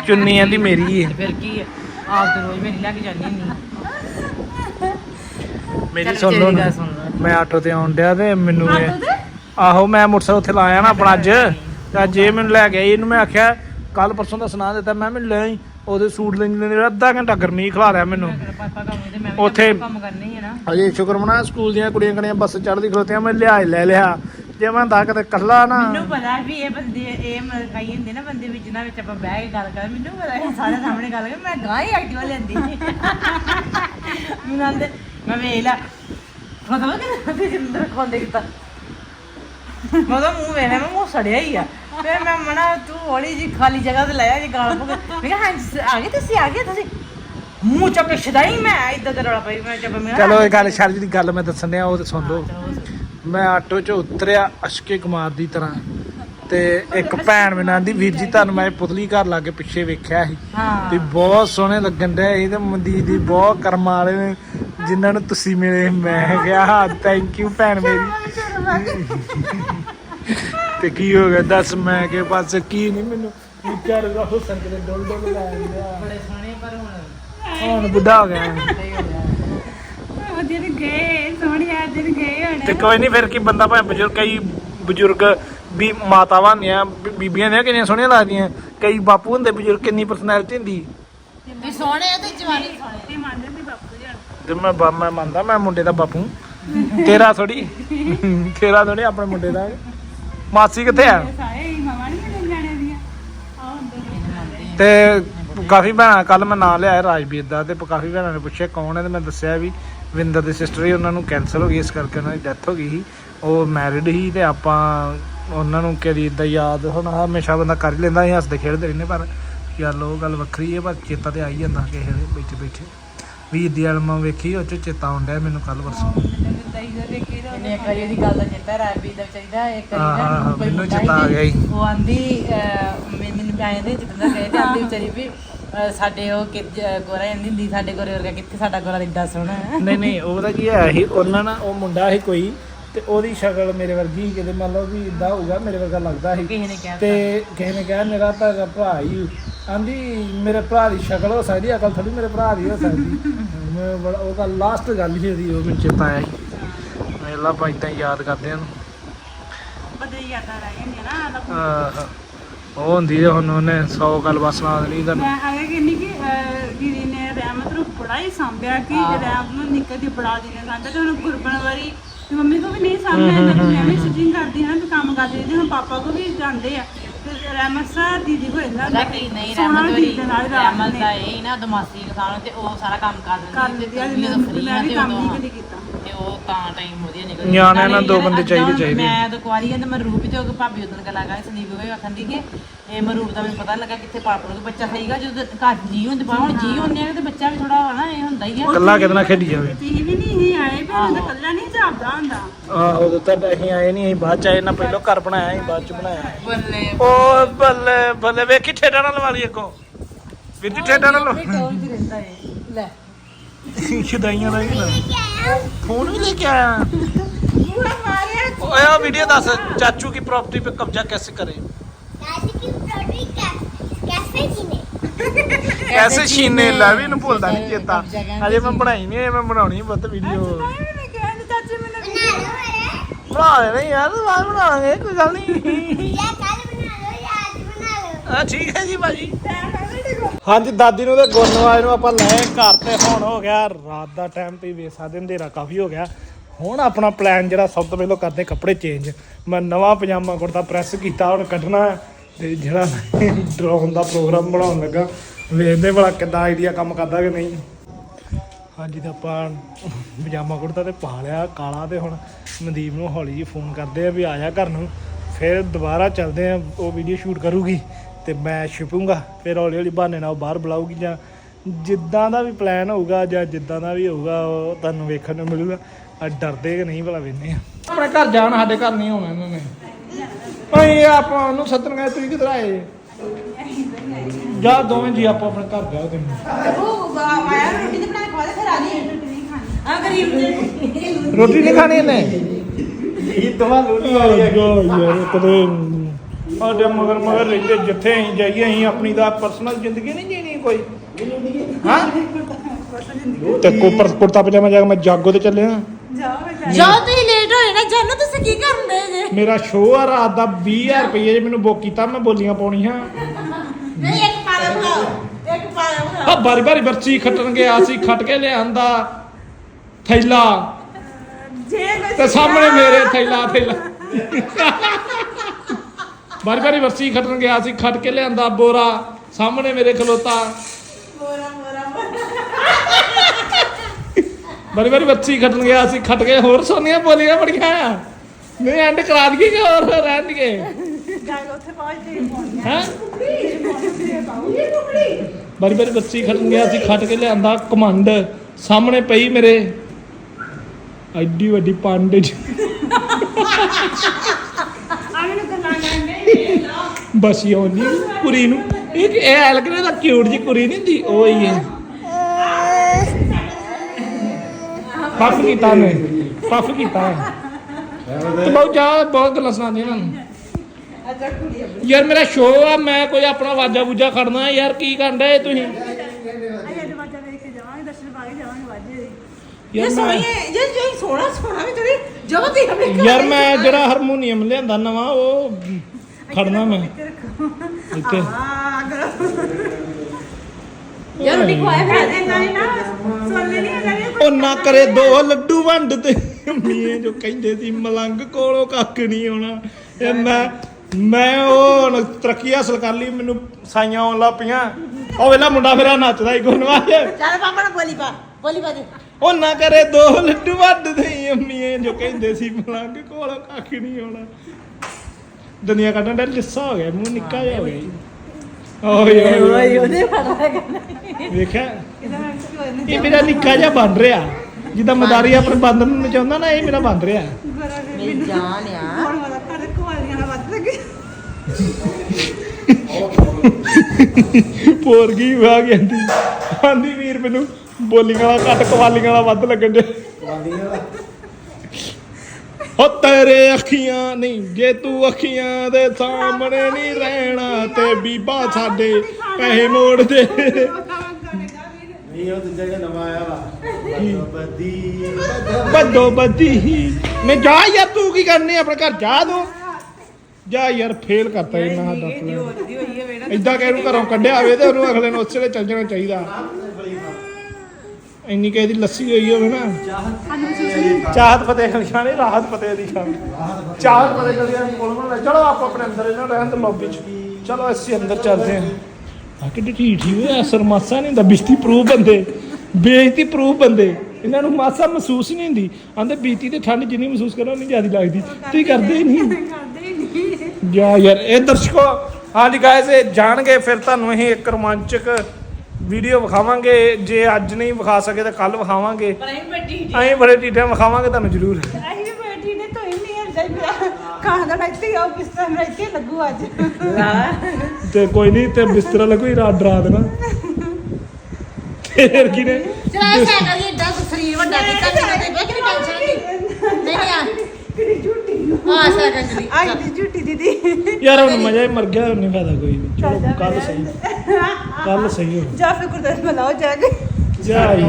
ਚੁੰਨੀ ਆਂਦੀ ਮੇਰੀ ਹੈ ਤੇ ਫਿਰ ਕੀ ਹੈ? ਆਪ ਤੇ ਰੋਜ਼ ਮੇਰੀ ਲੈ ਕੇ ਜਾਂਦੀ ਨਹੀਂ ਮੇਰੀ ਸੁਣ ਲਓ ਗੱਲ ਸੁਣ ਲਓ। ਮੈਂ ਆਟੋ ਤੇ ਆਉਣ ਡਿਆ ਤੇ ਮੈਨੂੰ ਇਹ- ਆਹੋ ਮੈਂ ਮੋਟਰਸਾਈਕਲ ਉੱਥੇ ਲਾਇਆ ਨਾ ਆਪਣਾ ਅੱਜ। ਤੇ ਅੱਜ ਇਹ ਮੈਨੂੰ ਲੈ ਗਿਆ ਇਹਨੂੰ ਮੈਂ ਆਖਿਆ ਕੱਲ ਪਰਸੋਂ ਦਾ ਸੁਣਾ ਦਿੱਤਾ। ਮੈਂ ਮੈਨੂੰ ਲੈ ਆਈ। ਉਹਦੇ ਸੂਟ ਲੈਣ ਲੈਣ ਅੱਧਾ ਘੰਟਾ ਗਰਮੀ ਖਲਾ ਰਿਹਾ ਮੈਨੂੰ। ਉੱਥੇ- ਕੰਮ ਕਰਨੀ ਹੈ ਨਾ। ਅਜੇ ਸ਼ੁਕਰ ਮਨਾ ਸਕੂਲ ਦੀਆਂ ਕੁੜੀਆਂ ਕਣੀਆਂ ਬੱਸ ਚੜ੍ਹਦੀ ਖਲੋਤੀਆਂ ਮੈਂ ਲਿਆ ਲੈ ਲਿਆ। ਜੇ ਮੈਂ ਦਾ ਕਿਤੇ ਕੱਲਾ ਨਾ। ਮੈਨੂੰ ਪਤਾ ਵੀ ਇਹ ਬੰਦੇ ਇਹ ਮਤਲਬ ਕਈ ਹੁੰਦੇ ਨਾ ਬੰਦੇ ਵਿੱਚ ਨਾ ਵਿੱਚ ਆਪਾਂ ਬਹਿ ਕੇ ਗੱਲ ਕਰ ਮੈਨੂੰ ਪਤਾ ਇਹ ਸਾਰੇ ਸਾਹਮਣੇ ਗੱਲ ਕਰ ਮੈਂ ਗਾਂ ਹੀ ਐਕਟਿਵਾ ਲੈਂਦੀ ਮੈਨੂੰ ਆਂਦੇ ਮੈਂ ਵੇਖ ਲਾ। ਖਤਮ ਕਿ ਜਿੰਦਰ ਖੋਂਦੇ ਕਿਤਾ ਮੈਂ ਤਾਂ ਮੂੰਹ ਵੇਖਿਆ ਮੈਂ ਮੂੰਹ ਸੜਿਆ ਹੀ ਆ। ਫਿਰ ਮੈਂ ਮਨਾ ਤੂੰ ਹੌਲੀ ਜੀ ਖਾਲੀ ਜਗ੍ਹਾ ਤੇ ਲੈ ਆ ਜੀ ਗਾਲ ਪੁੱਗ ਮੈਂ ਕਿਹਾ ਹਾਂਜੀ ਆ ਗਏ ਤੁਸੀਂ ਆ ਗਏ ਤੁਸੀਂ। ਮੂੰਹ ਚੁੱਕ ਕੇ ਛਦਾਈ ਮੈਂ ਇਦਾਂ ਦਾ ਰੌਲਾ ਪਈ ਮੈਂ ਜਦ ਮੈਂ ਚਲੋ ਇਹ ਗੱਲ ਸ਼ਰਜ ਦੀ ਗੱਲ ਮੈਂ ਦੱਸਣ ਡਿਆ ਉਹ ਤੇ ਸੁਣ ਲਓ। ਮੈਂ ਆਟੋ 'ਚ ਉਤਰਿਆ ਅਸ਼ਕੇ ਕੁਮਾਰ ਦੀ ਤਰ੍ਹਾਂ ਤੇ ਇੱਕ ਭੈਣ ਮੈਨੂੰ ਆਂਦੀ ਵੀਰ ਜੀ ਤੁਹਾਨੂੰ ਮੈਂ ਪੁਤਲੀ ਘਰ ਲਾਗੇ ਪਿੱਛੇ ਵੇਖਿਆ ਸੀ। ਹਾਂ। ਵੀ ਬਹੁਤ ਸੋਹਣੇ ਲੱਗਣ ਡਿਆ ਸੀ ਤੇ ਮਨਦੀਪ ਦੀ ਬਹੁਤ ਕਰਮ ਵਾਲੇ ਨੇ ਜਿਨ੍ਹਾਂ ਨੂੰ ਤੁਸੀਂ ਮਿਲੇ। ਮੈਂ ਕਿਹਾ ਥੈਂਕ ਯੂ ਭੈਣ ਮੇਰੀ। ਤੇ ਕੀ ਹੋ ਗਿਆ? ਦੱਸ ਮੈਂ ਕਿ ਬਸ ਕੀ ਨਹੀਂ ਮੈਨੂੰ? ਵਿਚਾਰ ਦਾ ਹੋ ਸਕਦੇ ਡੋਲ ਡੋਲ ਲੈ ਬੜੇ ਸੋਹਣੇ ਪਰ ਹੁਣ। ਹੁਣ ਬੁੱਢਾ ਹੋ ਗਿਆ। ਉਹ ਦਿਨ ਗਏ ਸੋਹਣਿਆ ਦਿਨ ਗਏ ਹੁਣ। ਤੇ ਕੋਈ ਨਹੀਂ ਫਿਰ ਕੀ ਬੰਦਾ ਭਾਵੇਂ ਬਜ਼ੁਰਗ ਕਈ ਬਜ਼ੁਰਗ ਵੀ ਮਾਤਾਵਾਂ ਬੀ- ਬੀਬੀਆਂ ਨੇ ਕਿੰਨੀਆਂ ਸੋਹਣੀਆਂ ਲੱਗਦੀਆਂ। ਕਈ ਬਾਪੂ ਹੁੰਦੇ ਬਜ਼ੁਰਗ ਕਿੰਨੀ ਪਰਸਨੈਲਿਟੀ ਹੁੰਦੀ। ਵੀ ਸੋਹਣੇ ਆ ਤੇ ਜਵਾਨੀ ਸੋਹਣੇ। ਤੇ ਮੰਨਦੇ ਸੀ ਬਾਪੂ ਜੀ ਤੇ ਮੈਂ ਬਾ- ਮੈਂ ਮੰਨਦਾ ਮੈਂ ਮੁੰਡੇ ਦਾ ਬਾਪੂ। ਤੇਰਾ ਥੋੜੀ ਤੇਰਾ ਥੋੜੀ ਆਪਣੇ ਮੁੰਡੇ ਦਾ। ਮਾਸੀ ਕਿੱਥੇ ਆ? ਸਾਰੇ ਹੀ ਮਾਮਾ ਨਹੀਂ ਮਿਲਣ ਜਾਣੇ ਦੀਆਂ? ਆਹ ਹੁੰਦੇ ਤੇ ਕਾਫੀ ਭੈਣਾਂ ਕੱਲ ਮੈਂ ਨਾਂ ਲਿਆ ਰਾਜਵੀਰ ਦਾ ਤੇ ਕਾਫੀ ਭੈਣਾਂ ਨੇ ਪੁੱਛਿਆ ਕੌਣ ਹੈ ਤੇ ਮੈਂ ਦੱਸਿਆ ਵੀ ਵਿੰਦਰ ਦੀ ਸਿਸਟਰ ਹੀ ਉਹਨਾਂ ਨੂੰ ਕੈਂਸਰ ਹੋ ਗਈ ਇਸ ਕਰਕੇ ਉਹਨਾਂ ਦੀ ਡੈਥ ਹੋ ਗਈ ਸੀ। ਉਹ ਮੈਰਿਡ ਸੀ ਤੇ ਆਪਾਂ ਉਹਨਾਂ ਨੂੰ ਕਦੀ ਇਦਾਂ ਯਾਦ ਹੁਣ ਹਮੇਸ਼ਾ ਬੰਦਾ ਕਰ ਹੀ ਲੈਂਦਾ ਅਸੀਂ ਹੱਸਦੇ ਖੇਡਦੇ ਰਹਿੰਦੇ ਪਰ ਗੱਲ ਉਹ ਗੱਲ ਵੱਖਰੀ ਹੈ ਪਰ ਚੇਤਾ ਤੇ ਆ ਹੀ ਜਾਂਦਾ ਕਿਸੇ ਦੇ ਵਿੱਚ ਬੈਠੇ। ਵੀਰ ਦੀ ਐਲਬਮ ਵੇਖੀ ਉਹ ਚ ਚੇਤਾ ਆਉਂਦਾ ਮੈਨੂੰ ਕੱਲ ਪਰਸੋਂ। ਇਹਨੇ ਇੱਕ ਵਾਰੀ ਉਹਦੀ ਗੱਲ ਦਾ ਚੇਤਾ ਰਾਬੀ ਦਾ ਚਾਹੀਦਾ ਇੱਕ ਵਾਰੀ ਹਾਂ, ਕੋਈ ਮੈਨੂੰ ਮੁੰਡਾ ਚੇਤਾ ਆ ਗਿਆ। ਉਹ ਆਂਦੀ ਮੈਨੂੰ ਆਏ ਦੇ ਜਿੱਦਾਂ ਤੇ ਆਂਦੀ ਵਿਚਾਰੀ ਵੀ ਅਹ, ਸਾਡੇ ਉਹ ਕਿ ਅਹ, ਗੋਰਾ ਜਾਂਦੀ ਹੁੰਦੀ ਸਾਡੇ ਗੋਰੇ ਵਰਗਾ ਕਿੱਥੇ ਸਾਡਾ ਗੋਰਾ ਇੱਡਾ ਸੋਹਣਾ। ਹੈ ਨਹੀਂ ਨਹੀਂ ਉਹਦਾ ਕੀ ਹੈ ਸੀ ਉਹਨਾਂ ਨਾਲ ਉਹ ਮੁੰਡਾ ਸੀ ਕੋਈ ਤੇ ਉਹਦੀ ਸ਼ਕਲ ਮੇਰੇ ਵਰਗੀ ਕਿਤੇ ਮੰਨ ਲਓ ਵੀ ਇਦਾਂ ਹੋਊਗਾ ਮੇਰੇ ਵਰਗਾ ਲੱਗਦਾ ਸੀ। ਕਿਸੇ ਨੇ ਕਿਹਾ ਤੇ ਕਿਸੇ ਨੇ ਕਿਹਾ ਮੇਰਾ ਤਾਂ ਭਰਾ ਹੀ। ਆਂਦੀ ਮੇਰੇ ਭਰਾ ਦੀ ਸ਼ਕਲ ਹੋ ਸਕਦੀ ਅਕਲ ਥੋੜੀ ਮੇਰੇ ਭਰਾ ਦੀ ਹੋ ਸਕਦੀ। ਮੈਂ ਬੜਾ ਉਹ ਗੱਲ ਲਾਸਟ ਗੱਲ ਸੀ ਉਹਦੀ ਉਹ ਮੈਨੂੰ ਚੇਤਾ ਆਇਆ ਸੀ। ਮੇਲਾ ਆਪਾਂ ਏਦਾਂ ਹੀ ਯਾਦ ਕਰਦੇ ਹਾਂ ਬਦੇ ਯਾਦਾਂ ਰਹਿ ਨਾ ਉਹ ਹੁੰਦੀ ਹੈ ਹੁਣ ਉਹਨੇ 100 ਗੱਲ ਬਸ ਸੁਣਾ ਦੇਣੀ ਤੁਹਾਨੂੰ। ਮੈਂ ਕਹਿੰਦੀ ਕਿ ਅਹ, ਦੀਦੀ ਨੇ ਰਹਿਮਤ ਨੂੰ ਬੜਾ ਹੀ ਸੰਭਿਆ ਕਿ ਰਹਿਮਤ ਨੂੰ ਨਿੱਕੇ ਦੀ ਬੜਾ ਦੀ ਨੇ ਸੰਭਿਆ ਤੇ ਹੁਣ ਗੁਰਬਨ ਵਾਰੀ ਤੇ ਮੰਮੀ ਕੋ ਵੀ ਨਹੀਂ ਸਾਹਮਣੇ ਆਉਂਦਾ ਕਿ ਮੈਂ ਵੀ ਸਟਿਚਿੰਗ ਕਰਦੀ ਹਾਂ ਤੇ ਕੰਮ ਕਰਦੀ ਹਾਂ ਹੁਣ ਪਾਪਾ ਕੋ ਵੀ ਜਾਂਦੇ ਆ। ਤੇ ਰਹਿਮਤ ਸਾ ਦੀਦੀ ਕੋ ਇੰਨਾ ਪਤਾ ਕੀ ਨਹੀਂ ਸੋਹਣਾ ਰਹਿਮਤ ਦੀਦੀ ਦੇ ਨਾਲ ਰਹਿਮਤ ਇਹ ਨਾ ਦਮਾਸੀ ਕਿਸਾਨ ਤੇ ਉਹ ਸਾਰਾ ਕੰਮ ਕਰ ਦਿੰਦੀ ਕਰ ਦਿੱਤੀ ਆ ਤੇ ਜਦੋਂ free ਮੈਂ ਵੀ ਤੇ ਕੰਮ ਨਹੀਂ ਕਦੀ ਕੀਤਾ। ਤੇ ਉਹ ਤਾਂ ਟਾਈਮ ਵਧੀਆ ਨਿਕਲ ਨਿਆਣਿਆਂ ਨਾਲ ਦੋ ਬੰਦੇ ਚਾਹੀਦੇ ਚਾਹੀਦੇ। ਮੈਂ ਤਾਂ ਕੁਆਰੀ ਆ ਤੇ ਮੈਂ ਰੂਪ ਤੇ ਉਹ ਭਾਬੀ ਉਦੋਂ ਗੱਲਾਂ ਕਰੀ ਸੰਦੀਪ ਕੋਈ ਆਖਣ ਦੀ ਕਿ ਇਹ ਮਰੂਬ ਦਾ ਮੈਨੂੰ ਪਤਾ ਲੱਗਾ ਕਿੱਥੇ ਪਾਪੜ ਨੂੰ ਬੱਚਾ ਹੈਗਾ ਜਦੋਂ ਘਰ ਜੀ ਹੁੰਦੇ ਬਾਹਰ ਜੀ ਹੁੰਦੇ ਆ ਤੇ ਬੱਚਾ ਵੀ ਥੋੜਾ ਹਨਾ ਇਹ ਹੁੰਦਾ ਹੀ ਆ। ਕੱਲਾ ਕਿਤਨਾ ਖੇਡੀ ਜਾਵੇ। ਤੁਸੀਂ ਵੀ ਨਹੀਂ ਆਏ ਭੈਣ ਦਾ ਕੱਲਾ ਨਹੀਂ ਜਾਪਦਾ ਹੁੰਦਾ। ਆ ਉਦੋਂ ਤੱਕ ਅਸੀਂ ਆਏ ਨਹੀਂ ਅਸੀਂ ਬਾਅਦ ਚ ਆਏ ਨਾ ਪਹਿਲਾਂ ਘਰ ਬਣਾਇਆ ਅਸੀਂ ਬਾਅਦ ਚ ਬਣਾਇਆ। ਬੱਲੇ। ਓ ਬੱਲੇ ਬੱਲੇ ਵੇਖੀ ਠੇਡਾ ਨਾਲ ਵਾਲੀ ਇੱਕੋ ਵਿੱਦੀ ਠੇਡਾ ਨਾਲ ਟੋਲ ਤੇ ਰਹਿੰਦਾ ਏ। ਲੈ। ਖਿਦਾਈਆਂ ਫੋਨ ਵੀ ਲੈ ਕੇ ਆਇਆ। ਓਏ ਵੀਡੀਓ ਦੱਸ ਚਾਚੂ ਕੀ ਪ੍ਰਾਪਰਟੀ ਪੇ ਕਬਜ਼ਾ ਕੈਸੇ ਕਰੇ? ਪੈਸੇ ਛੀਨੇ ਲੈ ਵੀ ਇਹਨੂੰ ਭੁੱਲਦਾ ਨਹੀਂ ਚੇਤਾ। ਹਜੇ ਮੈਂ ਬਣਾਈ ਨਹੀਂ ਮੈਂ ਬਣਾਉਣੀ ਬੱਤ ਵੀਡੀਓ ਬਣਾ ਲਓ ਯਾਰ ਬਾਅਦ ਬਣਾਵਾਂਗੇ ਕੋਈ ਗੱਲ ਨਹੀਂ ਯਾ ਠੀਕ ਹੈ ਜੀ ਬਾਜੀ ਹਾਂਜੀ ਦਾਦੀ ਨੂੰ ਤੇ ਗੁਰਨਵਾਜ ਨੂੰ ਆਪਾਂ ਲੈ ਘਰ ਤੇ ਹੁਣ ਹੋ ਗਿਆ ਰਾਤ ਦਾ ਟਾਈਮ ਤੇ ਵੇਖ ਸਕਦੇ ਹਨੇਰਾ ਕਾਫੀ ਹੋ ਗਿਆ। ਹੁਣ ਆਪਣਾ ਪਲਾਨ ਜਿਹੜਾ ਸਭ ਤੋਂ ਪਹਿਲਾਂ ਕਰਦੇ ਕੱਪੜੇ ਚੇਂਜ ਮੈਂ ਨਵਾਂ ਪਜਾਮਾ ਕੁੜਤਾ ਪ੍ਰੈਸ ਕੀਤਾ ਹੁਣ ਕੱਢਣਾ ਹੈ। ਤੇ ਜਿਹੜਾ ਡਰੋਨ ਦਾ ਪ੍ਰੋਗਰਾਮ ਬਣਾਉਣ ਲੱਗਾ, ਵੇਖਦੇ ਭਲਾ ਕਿੱਦਾਂ ਆਈਡੀਆ ਕੰਮ ਕਰਦਾ ਕਿ ਨਹੀਂ। ਹਾਂਜੀ ਤਾਂ ਆਪਾਂ ਪਜਾਮਾ ਕੁੜਤਾ ਤੇ ਪਾ ਲਿਆ, ਕਾਲਾ ਤੇ ਹੁਣ ਮਨਦੀਪ ਨੂੰ ਹੌਲੀ ਜਿਹੀ ਫੋਨ ਕਰਦੇ ਆ ਵੀ ਆ ਜਾ ਘਰ ਨੂੰ। ਫਿਰ ਦੁਬਾਰਾ ਚੱਲਦੇ ਆ, ਉਹ ਵੀਡੀਓ ਸ਼ੂਟ ਕਰੂਗੀ ਤੇ ਮੈਂ ਛਿਪੂੰਗਾ, ਫਿਰ ਹੌਲੀ ਹੌਲੀ ਬਹਾਨੇ ਨਾਲ ਉਹ ਬਾਹਰ ਬੁਲਾਊਗੀ ਜਾਂ ਜਿੱਦਾਂ ਦਾ ਵੀ ਪਲਾਨ ਹੋਊਗਾ ਜਾਂ ਜਿੱਦਾਂ ਦਾ ਵੀ ਹੋਊਗਾ, ਉਹ ਤੁਹਾਨੂੰ ਵੇਖਣ ਨੂੰ ਮਿਲੂਗਾ। ਆ ਡਰਦੇ ਕਿ ਨਹੀਂ ਭਲਾ ਵੇਨੇ ਆ। ਆਪਣੇ ਘਰ ਜਾਣ, ਸਾਡੇ ਘਰ ਨਹੀਂ ਆਉਣਾ ਇਹਨਾਂ ਨੇ। ਓਏ ਆਪਾਂ ਉਹਨੂੰ ਸੱਦਣ ਗਏ ਤੁਸੀਂ ਕਿੱਧਰ ਆਏ? ਜਾ ਦੋਵੇਂ ਜੀ ਆਪਾਂ ਆਪਣੇ ਘਰ ਜਾਓ ਤੁਸੀਂ ਉਹ ਆਇਆ ਰੋਟੀ ਤੇ ਬਣਾ ਕੇ ਖਵਾ ਦੇ ਫਿਰ ਆ ਗਈ ਰੋਟੀ ਨਹੀਂ ਖਾਣੀ ਆ ਗਰੀਬ ਜੀ ਰੋਟੀ ਨਹੀਂ ਖਾਣੀ ਇਹਨੇ? ਇਹ ਦਵਾ ਲੋਟੀ ਵਾਲੀ ਹੈ ਯਾਰ ਕਦੇ ਸਾਡੇ ਮਗਰ ਮਗਰ ਰਹਿੰਦੇ ਜਿੱਥੇ ਅਸੀਂ ਜਾਈਏ ਅਸੀਂ ਆਪਣੀ ਦਾ ਪਰਸਨਲ ਜ਼ਿੰਦਗੀ ਨਹੀਂ ਜੀਣੀ ਕੋਈ। ਹਾਂ? ਤੇ ਕੋਪਰ ਕੁੜਤਾ ਪਜਾਮਾ ਜਾ ਕੇ ਮੈਂ ਜਾਗੋ ਤੇ ਚੱਲਿਆ। ਜਾਓ ਤੁਸੀਂ ਨਾ ਜਾਨੋ ਤੁਸੀਂ ਕੀ ਕਰਨ ਦੇ ਜੇ? ਮੇਰਾ ਸ਼ੋਅ ਆ ਰਾਤ ਦਾ 20000 ਰੁਪਏ ਜੇ ਮੈਨੂੰ ਬੁੱਕ ਕੀਤਾ ਮੈਂ ਬੋਲੀਆਂ ਪਾਉਣੀਆਂ ਨਹੀਂ ਇੱਕ ਪਾਲਾ ਬੁਲਾਓ ਇੱਕ ਪਾਲਾ ਬੁਲਾਓ ਆ ਬਾਰੀ ਬਾਰੀ ਬਰਚੀ ਖੱਟਣ ਗਿਆ ਸੀ ਖੱਟ ਕੇ ਲਿਆਂਦਾ ਥੈਲਾ। ਜੇ ਕੋਈ ਤੇ ਸਾਹਮਣੇ ਮੇਰੇ ਥੈਲਾ ਥੈਲਾ। ਬਾਰੀ ਬਾਰੀ ਵਰਸੀ ਖੱਟਣ ਗਿਆ ਸੀ ਖੱਟ ਕੇ ਲਿਆਂਦਾ ਬੋਰਾ। ਸਾਹਮਣੇ ਮੇਰੇ ਖਲੋਤਾ। ਮੋਰਾ ਮੋਰਾ ਬਾਰੀ ਬਾਰੀ ਵਰਸੀ ਖੱਟਣ ਗਿਆ ਸੀ ਖੱਟ ਕੇ ਹੋਰ ਸੋਨੀਆਂ ਬੋਲੀਆਂ ਬੜੀਆਂ। ਨਹੀਂ ਐਂਡ ਕਰਾ ਦਈਏ ਕਿ ਹੋਰ ਰਹਿਣਗੇ ਜਾ ਕੇ ਉੱਥੇ ਪਹੁੰਚ ਹੈ? ਬਾਰੀ ਬਾਰੀ ਵਰਸੀ ਖੱਟਣ ਗਿਆ ਸੀ ਖੱਟ ਕੇ ਲਿਆਂਦਾ ਕਮੰਡ ਸਾਹਮਣੇ ਪਈ ਮੇਰੇ। ਐਡੀ ਵੱਡੀ ਪੰਡ ਕਰਨੇ ਬਸ ਹੋਣੀ ਕੁੜੀ ਨੂੰ। ਇਹ ਐਲਕਰੇ ਦਾ ਕਿਊਟ ਜੀ ਕੁੜੀ ਨਹੀਂ ਹੁੰਦੀ ਉਹ ਹੀ ਹੈ। ਪਫ ਕੀਤਾ ਨੇ ਪਫ ਕੀਤਾ। ਤੇ ਬਹੁਤ ਜਾ ਬਹੁਤ ਗੱਲਾਂ ਸੁਣਾਉਂਦੇ ਇਹਨਾਂ ਨੂੰ। ਯਾਰ ਮੇਰਾ ਸ਼ੋਅ ਆ ਮੈਂ ਕੋਈ ਆਪਣਾ ਵਾਜਾ ਬੂਜਾ ਖੜਨਾ ਯਾਰ ਕੀ ਕਰਨ ਡਏ ਤੁਸੀਂ? ਯਾਰ ਇਹ ਮੈਂ ਯਾਰ ਮੈਂ ਜਿਹੜਾ ਹਾਰਮੋਨੀਅਮ ਲਿਆਂਦਾ ਨਵਾਂ ਉਹ ਖੜਨਾ ਮੈਂ। ਇੱਥੇ ਯਾਰ ਰੋਟੀ ਖਵਾਇਆ ਮੈਂ ਤੇ ਨਹੀਂ ਨਾ ਸੁਣਨੇ ਨਹੀਂ ਹੈਗਾ ਉਹ ਨਾ ਕਰੇ ਦੋ ਲੱਡੂ ਵੰਡ ਤੇ। ਮੀਏ ਜੋ ਕਹਿੰਦੇ ਸੀ ਮਲੰਗ ਕੋਲੋਂ ਕੱਖ ਨਹੀਂ ਆਉਣਾ। ਇਹ ਮੈਂ ਮੈਂ ਉਹ ਹੁਣ ਤਰੱਕੀ ਹਾਸਲ ਕਰ ਲਈ ਮੈਨੂੰ ਸਾਈਆਂ ਆਉਣ ਲੱਗ ਪਈਆਂ। ਉਹ ਵੇਲਾ ਮੁੰਡਾ ਮੇਰਾ ਨੱਚਦਾ ਹੀ ਗੁਨਵਾਜ ਚੱਲ ਪਾਪਾ ਨੂੰ ਬੋਲੀ ਪਾ ਬੋਲੀ ਪਾ ਦੇ। ਉਹ ਨਾ ਕਰੇ ਦੋ ਲੱਡੂ ਵੰਡ ਤੇ ਮੀਏ ਜੋ ਕਹਿੰਦੇ ਸੀ ਮਲੰਗ ਕੋਲੋਂ ਕੱਖ ਨਹੀਂ ਆਉਣਾ। ਦੁਨੀਆ ਕੱਢਣ ਦਾ ਲਿੱਸਾ ਹੋ ਗਿਆ ਮੂੰਹ ਨਿੱਕਾ ਜਿਹਾ ਹੋ ਗਿਆ ਜੀ। ਓਏ ਓਏ ਉਹਦੇ ਫੜਾ ਵੇਖਿਆ ਇਹਦਾ ਮੈਂ ਕਿਹਾ ਕੋਈ ਇਹ ਮੇਰਾ ਨਿੱਕਾ ਜਿਹਾ ਬਣ ਰਿਹਾ। ਜਿੱਦਾਂ ਮਦਾਰੀ ਆਪਣੇ ਬਾਂਦਰ ਨੂੰ ਨਚਾਉਂਦਾ ਨਾ ਇਹ ਮੇਰਾ ਬਣ ਰਿਹਾ। ਗਰਾ ਮੇਰੀ ਜਾਨ ਆ। ਹੁਣ ਵਾਲਾ ਘਰ ਕੁਆਲੀਆਂ ਨਾਲ ਵੱਧ ਲੱਗੇ। ਪੋਰ ਗਈ ਵਾ ਗਈ ਆਂਦੀ ਵੀਰ ਮੈਨੂੰ ਬੋਲੀਆਂ ਵਾਲਾ ਘੱਟ ਕਵਾਲੀਆਂ ਵਾਲਾ ਵੱਧ ਲੱਗਣ ਦੇ ਹੋ ਤੇਰੇ ਅੱਖੀਆਂ ਨਹੀਂ ਜੇ ਤੂੰ ਅੱਖੀਆਂ ਦੇ ਸਾਹਮਣੇ ਨਹੀਂ ਰਹਿਣਾ ਤੇ ਬੀਬਾ ਸਾਡੇ ਪੈਸੇ ਮੋੜ ਦੇ। ਨਹੀਂ ਉਹ ਦੂਜਾ ਜਿਹੜਾ ਨਵਾਂ ਆਇਆ ਵਾ। ਬੱਦੀ। ਬੱਦੋ ਬੱਦੀ ਮੈਂ ਜਾ ਯਾਰ ਤੂੰ ਕੀ ਕਰਨੀ ਆਪਣੇ ਘਰ ਜਾ ਤੂੰ ਜਾ ਯਾਰ ਫੇਲ ਕਰਤਾ ਇਹਨਾਂ ਸਾਡਾ ਇਹ plan। ਹੋਦੀ ਹੋਈ ਹੈ ਵੇੜਾ ਇਦਾਂ ਕਿ ਇਹਨੂੰ ਘਰੋਂ ਕੱਢਿਆ ਹੋਵੇ ਤੇ ਉਹਨੂੰ ਅਗਲੇ ਨੂੰ ਉਸੇ ਵੇਲੇ ਚੱਲ ਜਾਣਾ ਚਾਹੀਦਾ। ਇੰਨੀ ਕਿ ਇਹਦੀ ਲੱਸੀ ਹੋਈ ਹੋਵੇ ਨਾ। ਚਾਹਤ ਫਤਿਹ ਖਾਨ ਇਹ ਰਾਹਤ ਫਤਿਹ ਅਲੀ ਖਾਨ ਚਾਹਤ ਫਤਿਹ ਖਾਨ ਕੋਲ ਨਾ ਚਲੋ ਆਪਾਂ ਆਪਣੇ ਅੰਦਰ ਇਹਨਾਂ ਰਹਿਣ ਤੇ ਲੌਬੀ ਚ। ਚਲੋ ਅਸੀਂ ਅੰਦਰ ਚੱਲਦੇ ਹਾਂ। ਆ ਕਿੱਡੀ ਢੀਠੀ ਹੋਇਆ ਅਸਰ ਮਾਸਾ ਨਹੀਂ ਹੁੰਦਾ ਬਿਸ਼ਤੀ ਪ੍ਰੂਫ ਬੰਦੇ ਬੇਇੱਜ਼ਤੀ ਪ੍ਰੂਫ ਬੰਦੇ। ਇਹਨਾਂ ਨੂੰ ਮਾਸਾ ਮਹਿਸੂਸ ਨਹੀਂ ਹੁੰਦੀ। ਆਂਦੇ ਬੀਤੀ ਤੇ ਠੰਡ ਜਿੰਨੀ ਮਹਿਸੂਸ ਕਰੋ ਉਨੀ ਜ਼ਿਆਦਾ ਲੱਗਦੀ। ਤੁਸੀਂ ਕਰਦੇ ਹੀ ਨਹੀਂ। ਕਰਦੇ ਹੀ ਨਹੀਂ। ਯਾ ਯਾਰ ਇਹ ਦਰਸ਼ਕੋ ਹਾਂਜੀ ਗਾਇਸ ਇਹ ਜਾਣਗੇ ਫਿਰ ਤੁਹਾਨੂੰ ਇਹ ਇੱਕ ਰੋਮਾਂਚਕ ਵੀਡੀਓ ਵਿਖਾਵਾਂਗੇ ਜੇ ਅੱਜ ਨਹੀਂ ਵਿਖਾ ਸਕੇ ਤਾਂ ਕੱਲ ਵਿਖਾਵਾਂਗੇ। ਪਰ ਅਸੀਂ ਬੈਠੀ ਅਸੀਂ ਬੜੇ ਟੀਟੇ ਵਿਖਾਵਾਂਗੇ ਤੁਹਾਨੂੰ ਜ਼ਰੂਰ। ਅਸੀਂ ਵੀ ਬੈਠੀ ਨੇ ਨਹੀਂ ਹੈ ਜਾਈ ਮੇਰਾ ਖਾਣ ਦਾ ਇੱਥੇ ਆਉ ਬਿਸਤਰਾ ਮੇਰਾ ਇੱਥੇ ਲੱਗੂ ਅੱਜ। ਤੇ ਕੋਈ ਨਹੀਂ ਤੇ ਬਿਸਤਰਾ ਲੱਗੂ ਹੀ ਰਾਤ ਡਰਾ ਦੇਣਾ। ਫੇਰ ਕਿਨੇ ਚਲਾ ਸਾਈਕਲ ਹੀ ਏਡਾ ਸਰੀਰ ਵੱਡਾ ਕੀਤਾ ਨਹੀਂ ਤੇ ਵੇਖ ਟੈਨਸ਼ਨ ਨਹੀਂ ਨਹੀਂ ਆ। ਕਿਹੜੀ ਝੂਠੀ ਆ ਸਾਈਕਲ ਚਲੀ ਆਈ ਦੀ ਝੂਠੀ ਦੀਦੀ। ਯਾਰ ਹੁਣ ਮਜ਼ਾ ਹੀ ਮਰ ਗਿਆ ਹੁਣ ਨਹੀਂ ਫਾਇਦਾ ਕੋਈ। ਵੀ ਚਲੋ ਕੱਲ ਸਹੀ। ਕੱਲ ਸਹੀ ਹੋ ਜਾ ਫਿਰ ਗੁਰਦਾਸ ਮਨਾਓ ਜਾ ਕੇ। ਜਾ ਯਾਰ।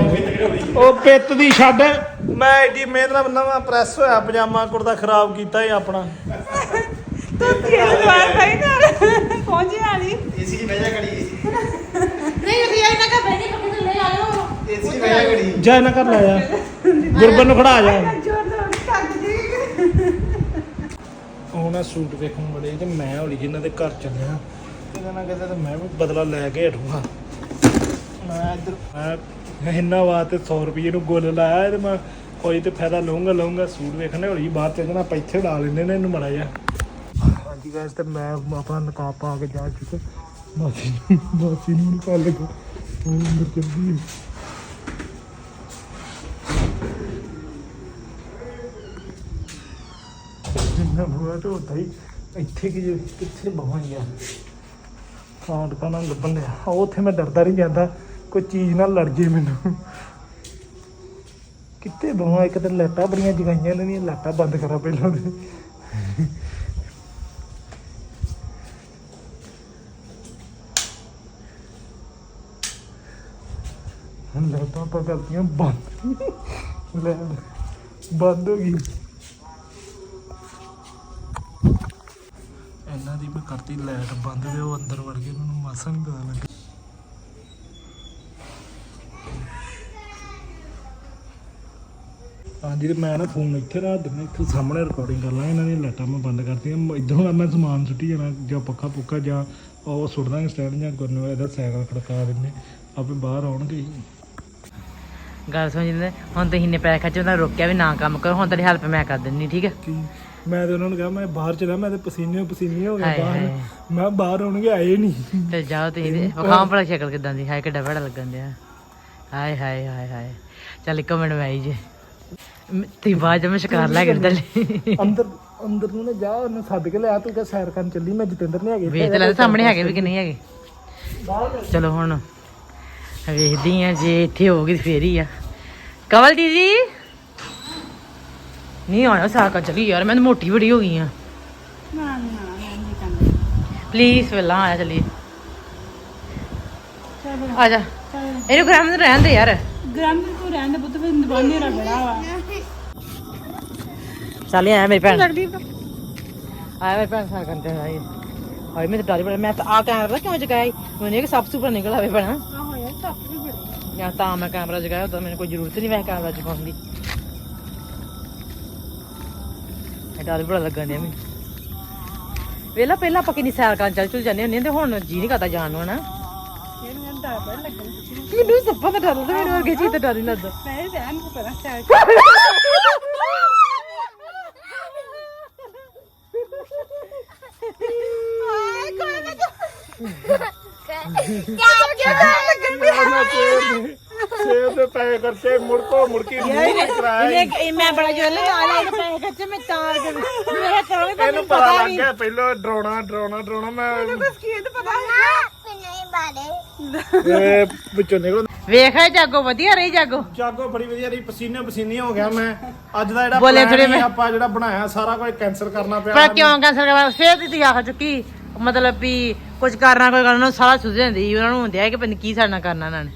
ਉਹ ਪਿੱਤ ਦੀ ਛੱਡ। ਮੈਂ ਏਡੀ ਮਿਹਨਤ ਨਾਲ ਨਵਾਂ ਪ੍ਰੈਸ ਹੋਇਆ ਪਜਾਮਾ ਕੁੜਤਾ ਖਰਾਬ ਕੀਤਾ ਹੀ ਆਪਣਾ। ਤੂੰ ਤੇਰੇ ਦੁਆਰ ਭਾਈ ਨਾਲ ਪਹੁੰਚੇ ਆਲੀ ਏਸੀ ਦੀ ਵਜ੍ਹਾ ਕੜੀ ਨਹੀਂ ਅਸੀਂ ਆਈ ਨਾ ਕਿ ਬੈਠੇ ਪੱਕੇ ਥੱਲੇ ਆ ਜਾਓ ਏਸੀ ਦੀ ਵਜ੍ਹਾ ਕੜੀ ਜਾ ਨਾ ਕਰ ਲਾਇਆ ਗੁਰਬਨ ਨੂੰ ਖੜਾ ਜਾ ਜੋਰ ਜੋਰ ਕੱਟ ਜੀ ਉਹ ਸੂਟ ਵੇਖਣ ਬੜੇ ਤੇ ਮੈਂ ਹੌਲੀ ਜਿਨ੍ਹਾਂ ਦੇ ਘਰ ਚੱਲਿਆ। ਕਿਤੇ ਨਾ ਕਿਤੇ ਤੇ ਮੈਂ ਵੀ ਬਦਲਾ ਲੈ ਕੇ ਹਟੂਗਾ। ਮੈਂ ਇੱਧਰ ਮੈਂ ਇੰਨਾ ਵਾਸਤੇ 100 ਰੁਪਏ ਨੂੰ ਗੁੱਲ ਲਾਇਆ ਤੇ ਮੈਂ ਕੋਈ ਤੇ ਫਾਇਦਾ ਲਊਂਗਾ ਲਊਂਗਾ। ਸੂਟ ਵੇਖਣੇ ਹੌਲੀ ਬਾਹਰ ਚੱਲ ਜਾਣਾ ਆਪਾਂ ਇੱਥੇ ਡਾ ਲੈਂਦੇ ਨੇ ਇਹਨੂੰ ਮੜਾ ਜਾ ਹਾਂਜੀ ਗਾਇਸ ਤੇ ਮੈਂ ਆਪਣਾ ਨਕਾਬ ਪਾ ਕੇ ਜਾ ਚੁੱਕਾ ਮਾਸੀ ਨੂੰ ਮਾਸੀ ਨੂੰ ਨਿਕਾਲ ਲਗਾ ਉਹ ਅੰਦਰ ਚੱਲ ਗਈ ਜਿੰਨਾ ਬੁਆ ਢੋਤਾ ਇੱਥੇ ਕਿ ਕਿੱਥੇ ਬਹਾਂ ਯਾਰ ਖਾਣ ਖਾਣਾ ਲੱਭਣ ਲਿਆ ਉਹ ਉੱਥੇ ਮੈਂ ਡਰਦਾ ਨਹੀਂ ਜਾਂਦਾ, ਕੋਈ ਚੀਜ਼ ਨਾਲ ਲੜ ਜੇ ਮੈਨੂੰ। ਕਿੱਥੇ ਬਹਾਂ ਇੱਕ ਤੇ ਲਾਟਾਂ ਬੜੀਆਂ ਜਗਾਈਆਂ ਨੇ ਨਹੀਂ ਲਾਟਾਂ ਬੰਦ ਕਰਾਂ ਪਹਿਲਾਂ ਤੇ। ਲਾਟਾਂ ਆਪਾਂ ਕਰਦੀਆਂ ਬੰਦ। ਲੈ, ਬੰਦ ਹੋ ਗਈ। ਕਰਤੀ ਲਾਈਟ ਬੰਦ ਤੇ ਉਹ ਅੰਦਰ ਵੜ ਕੇ ਮੈਨੂੰ ਮਾਸਾ ਨਹੀਂ ਪਤਾ ਲੱਗਾ ਹਾਂਜੀ ਤੇ ਮੈਂ ਨਾ ਫੋਨ ਇੱਥੇ ਰੱਖ ਦਿੰਦਾ ਇੱਥੇ ਸਾਹਮਣੇ ਰਿਕਾਰਡਿੰਗ ਕਰ ਲਾਂਗੇ ਇਹਨਾਂ ਦੀਆਂ ਲਾਈਟਾਂ ਮੈਂ ਬੰਦ ਕਰਤੀਆਂ। ਇਧਰੋਂ ਮੈਂ ਸਮਾਨ ਸੁੱਟੀ ਜਾਣਾ ਜਾਂ ਪੱਖਾ ਪੁੱਖਾ ਜਾਂ ਉਹ ਸੁੱਟ ਦਾਂਗੇ ਸਟੈਂਡ ਜਾਂ ਗੁਰਨ ਵਾਲੇ ਦਾ ਸਾਈਕਲ ਖੜਕਾ ਦਿੰਦੇ। ਆਪੇ ਬਾਹਰ ਆਉਣਗੇ ਗੱਲ ਸੁਣ ਜਿੰਦੇ ਹੁਣ ਤੁਸੀਂ ਨੇ ਪੈਸੇ ਖਰਚੇ ਉਹਨਾਂ ਰੋਕਿਆ ਵੀ ਨਾ ਕੰਮ ਕਰੋ ਹੁਣ ਤੇਰੀ ਹੈਲਪ ਮੈਂ ਕਰ ਦਿੰਨੀ ਠੀਕ ਹੈ? ਮੈਂ ਤੇ ਉਹਨਾਂ ਨੂੰ ਕਿਹਾ ਮੈਂ ਬਾਹਰ ਚਲਾ ਮੈਂ ਤੇ ਪਸੀਨੇ ਪਸੀਨੇ ਹੋ ਗਿਆ ਹਾਏ ਬਾਹਰ। ਹਾਏ। ਮੈਂ ਬਾਹਰ ਆਉਣਗੇ ਆਏ ਨਹੀਂ ਤੇ ਜਾਓ ਤੁਸੀਂ ਤੇ ਵਿਖਾਓ ਭਲਾ ਸ਼ਕਲ ਕਿਦਾਂ ਦੀ। ਹਾਏ ਕਿੱਡਾ ਬੜਾ ਲੱਗਣ ਦਿਆ ਹਾਏ ਹਾਏ ਹਾਏ ਹਾਏ। ਚੱਲ ਇੱਕ ਮਿੰਟ ਮੈਂ ਆਈ ਜੇ। ਮ- ਤੀ ਬਾਅਦ ਸ਼ਿਕਾਰ ਲੈ ਕੇ ਚੱਲੀ ਅੰਦਰ ਅੰਦਰ ਨੂੰ ਨਾ ਜਾ ਉਹਨੂੰ ਸੱਦ ਕੇ ਲਿਆ ਤੂੰ ਕਹ ਸੈਰ ਕਰਨ ਚੱਲੀ। ਮੈਂ ਜਤਿੰਦਰ ਨੇ ਹੈਗੇ। ਵੇਖ ਤੇ ਲੈ ਸਾਹਮਣੇ ਹੈਗੇ ਵੀ ਕਿ ਨਹੀਂ ਹੈਗੇ? ਚਲੋ ਹੁਣ ਵੇਖਦੀ ਆ ਜੇ ਇੱਥੇ ਹੋਊਗੀ ਫੇਰ ਹੀ ਆ। ਕਵਲ ਦੀਦੀ ਨਹੀਂ ਆਇਆ ਸਾਕਾ ਚਲੀ ਯਾਰ ਮੈਂ ਤਾਂ ਮੋਟੀ ਬੜੀ ਹੋ ਗਈ ਆ। ਨਾ ਨਾ ਮੈਂ ਨਹੀਂ ਕਰਨਾ। ਪਲੀਜ਼ ਪਹਿਲਾਂ ਆਇਆ ਚਲੀ ਚਲੋ। ਆ ਜਾ। ਇਹਨੂੰ ਗ੍ਰਾਮ ਨੂੰ ਰਹਿਣ ਦੇ ਯਾਰ। ਗ੍ਰਾਮ ਤੂੰ ਰਹਿਣ ਦੇ ਪੁੱਤ ਫਿਰ ਨਿਭਾਉਣੇ ਰਾ ਬੜਾ ਵਾ ਚੱਲ ਆਇਆ ਮੇਰੀ ਭੈਣ। ਆਇਆ ਮੇਰੀ ਭੈਣ ਸਾਰ ਕਰਦੇ ਆਈ ਹਾਏ ਮੈਂ ਤਾਂ ਡਰ ਬੜਾ ਮੈਂ ਤਾਂ ਆ ਕੈਮਰਾ ਕਿਉਂ ਜਗਾਇਆ ਮੈਨੂੰ ਕਿ ਸਭ ਸੁਪਰ ਨਿਕਲ ਆਵੇ ਭੈਣਾ। ਆਹੋ ਯਾਰ ਸੱਪ ਵੀ ਬੜੇ। ਜਾਂ ਤਾਂ ਮੈਂ ਕੈਮਰਾ ਜਗਾਇਆ ਤਾਂ ਮੈਨੂੰ ਕੋਈ ਜ਼ਰੂਰਤ ਨਹੀਂ ਵੈਸੇ ਕੈਮਰਾ ਜਗਾਉਣ ਦੀ। ਡਰ ਬੜਾ ਲੱਗਣ ਡਿਆ ਮੈਨੂੰ ਵੇਲਾ ਪਹਿਲਾਂ ਆਪਾਂ ਕਿੰਨੀ ਸੈਰ ਕਰਨ ਚੱਲ ਚੁਲ ਜਾਂਦੇ ਹੁੰਦੇ ਤੇ ਹੁਣ ਜੀ ਨਹੀਂ ਕਰਦਾ ਜਾਣ ਨੂੰ ਹਨਾ। ਮੈਨੂੰ ਲੱਗਣ ਸੱਪਾਂ ਦਾ ਡਰ ਲੱਗਦਾ ਮੈਨੂੰ ਵਰਗੇ ਚੀਜ਼ ਤਾਂ ਡਰ ਨਹੀਂ ਲੱਗਦਾ। ਮੈਂ ਰਹਿਣ ਨੂੰ ਪਤਾ ਚਾਹ ਸੇਬ ਦੇ ਪੈਸੇ ਖਰਚੇ ਮੁੜਕੋ ਮੁੜਕੀ ਇਹਨੇ ਮੈਂ ਬੜਾ ਜੋਰ ਲਗਾ ਲਿਆ ਇਹਨੇ ਪੈਸੇ ਖਰਚੇ ਮੈਂ ਤਾਂ ਮੇਰੇ ਕਰੋ ਇਹਨੂੰ ਪਤਾ ਲੱਗ ਗਿਆ ਪਹਿਲਾਂ ਡਰਾਉਣਾ ਡਰਾਉਣਾ ਡਰਾਉਣਾ ਮੈਂ ਕੀ ਤਾਂ ਪਤਾ ਨਹੀਂ ਬਾਰੇ। ਇਹ ਵਿੱਚੋਂ ਨਿਕਲ। ਵੇਖ ਹੈ ਜਾਗੋ ਵਧੀਆ ਰਹੀ ਜਾਗੋ। ਜਾਗੋ ਬੜੀ ਵਧੀਆ ਰਹੀ ਪਸੀਨੇ ਪਸੀਨੇ ਹੋ ਗਿਆ ਮੈਂ। ਅੱਜ ਦਾ ਜਿਹੜਾ ਬੋਲੇ plan ਥੋੜ੍ਹੇ ਸੀ ਮੈਂ। ਆਪਾਂ ਜਿਹੜਾ ਬਣਾਇਆ ਸਾਰਾ ਕੁਝ ਕੈਨਸਲ ਕਰਨਾ ਪਿਆ। ਪਰ ਕਿਉਂ ਕੈਂਸਲ ਕਰਵਾ ਫੇਰ ਦੀ ਆਖ ਚੁੱਕੀ। ਮਤਲਬ ਵੀ ਕੁਝ ਕਰਨਾ ਕੋਈ ਕਰਨਾ ਸਾਰਾ ਸੁਝ ਜਾਂਦੀ ਉਹਨਾਂ ਨੂੰ ਹੁੰਦਿਆ ਕਿ ਪਤਾ ਨੀ ਕੀ ਸਾਡੇ ਨਾਲ ਕਰਨਾ ਇਹਨਾਂ ਨੇ।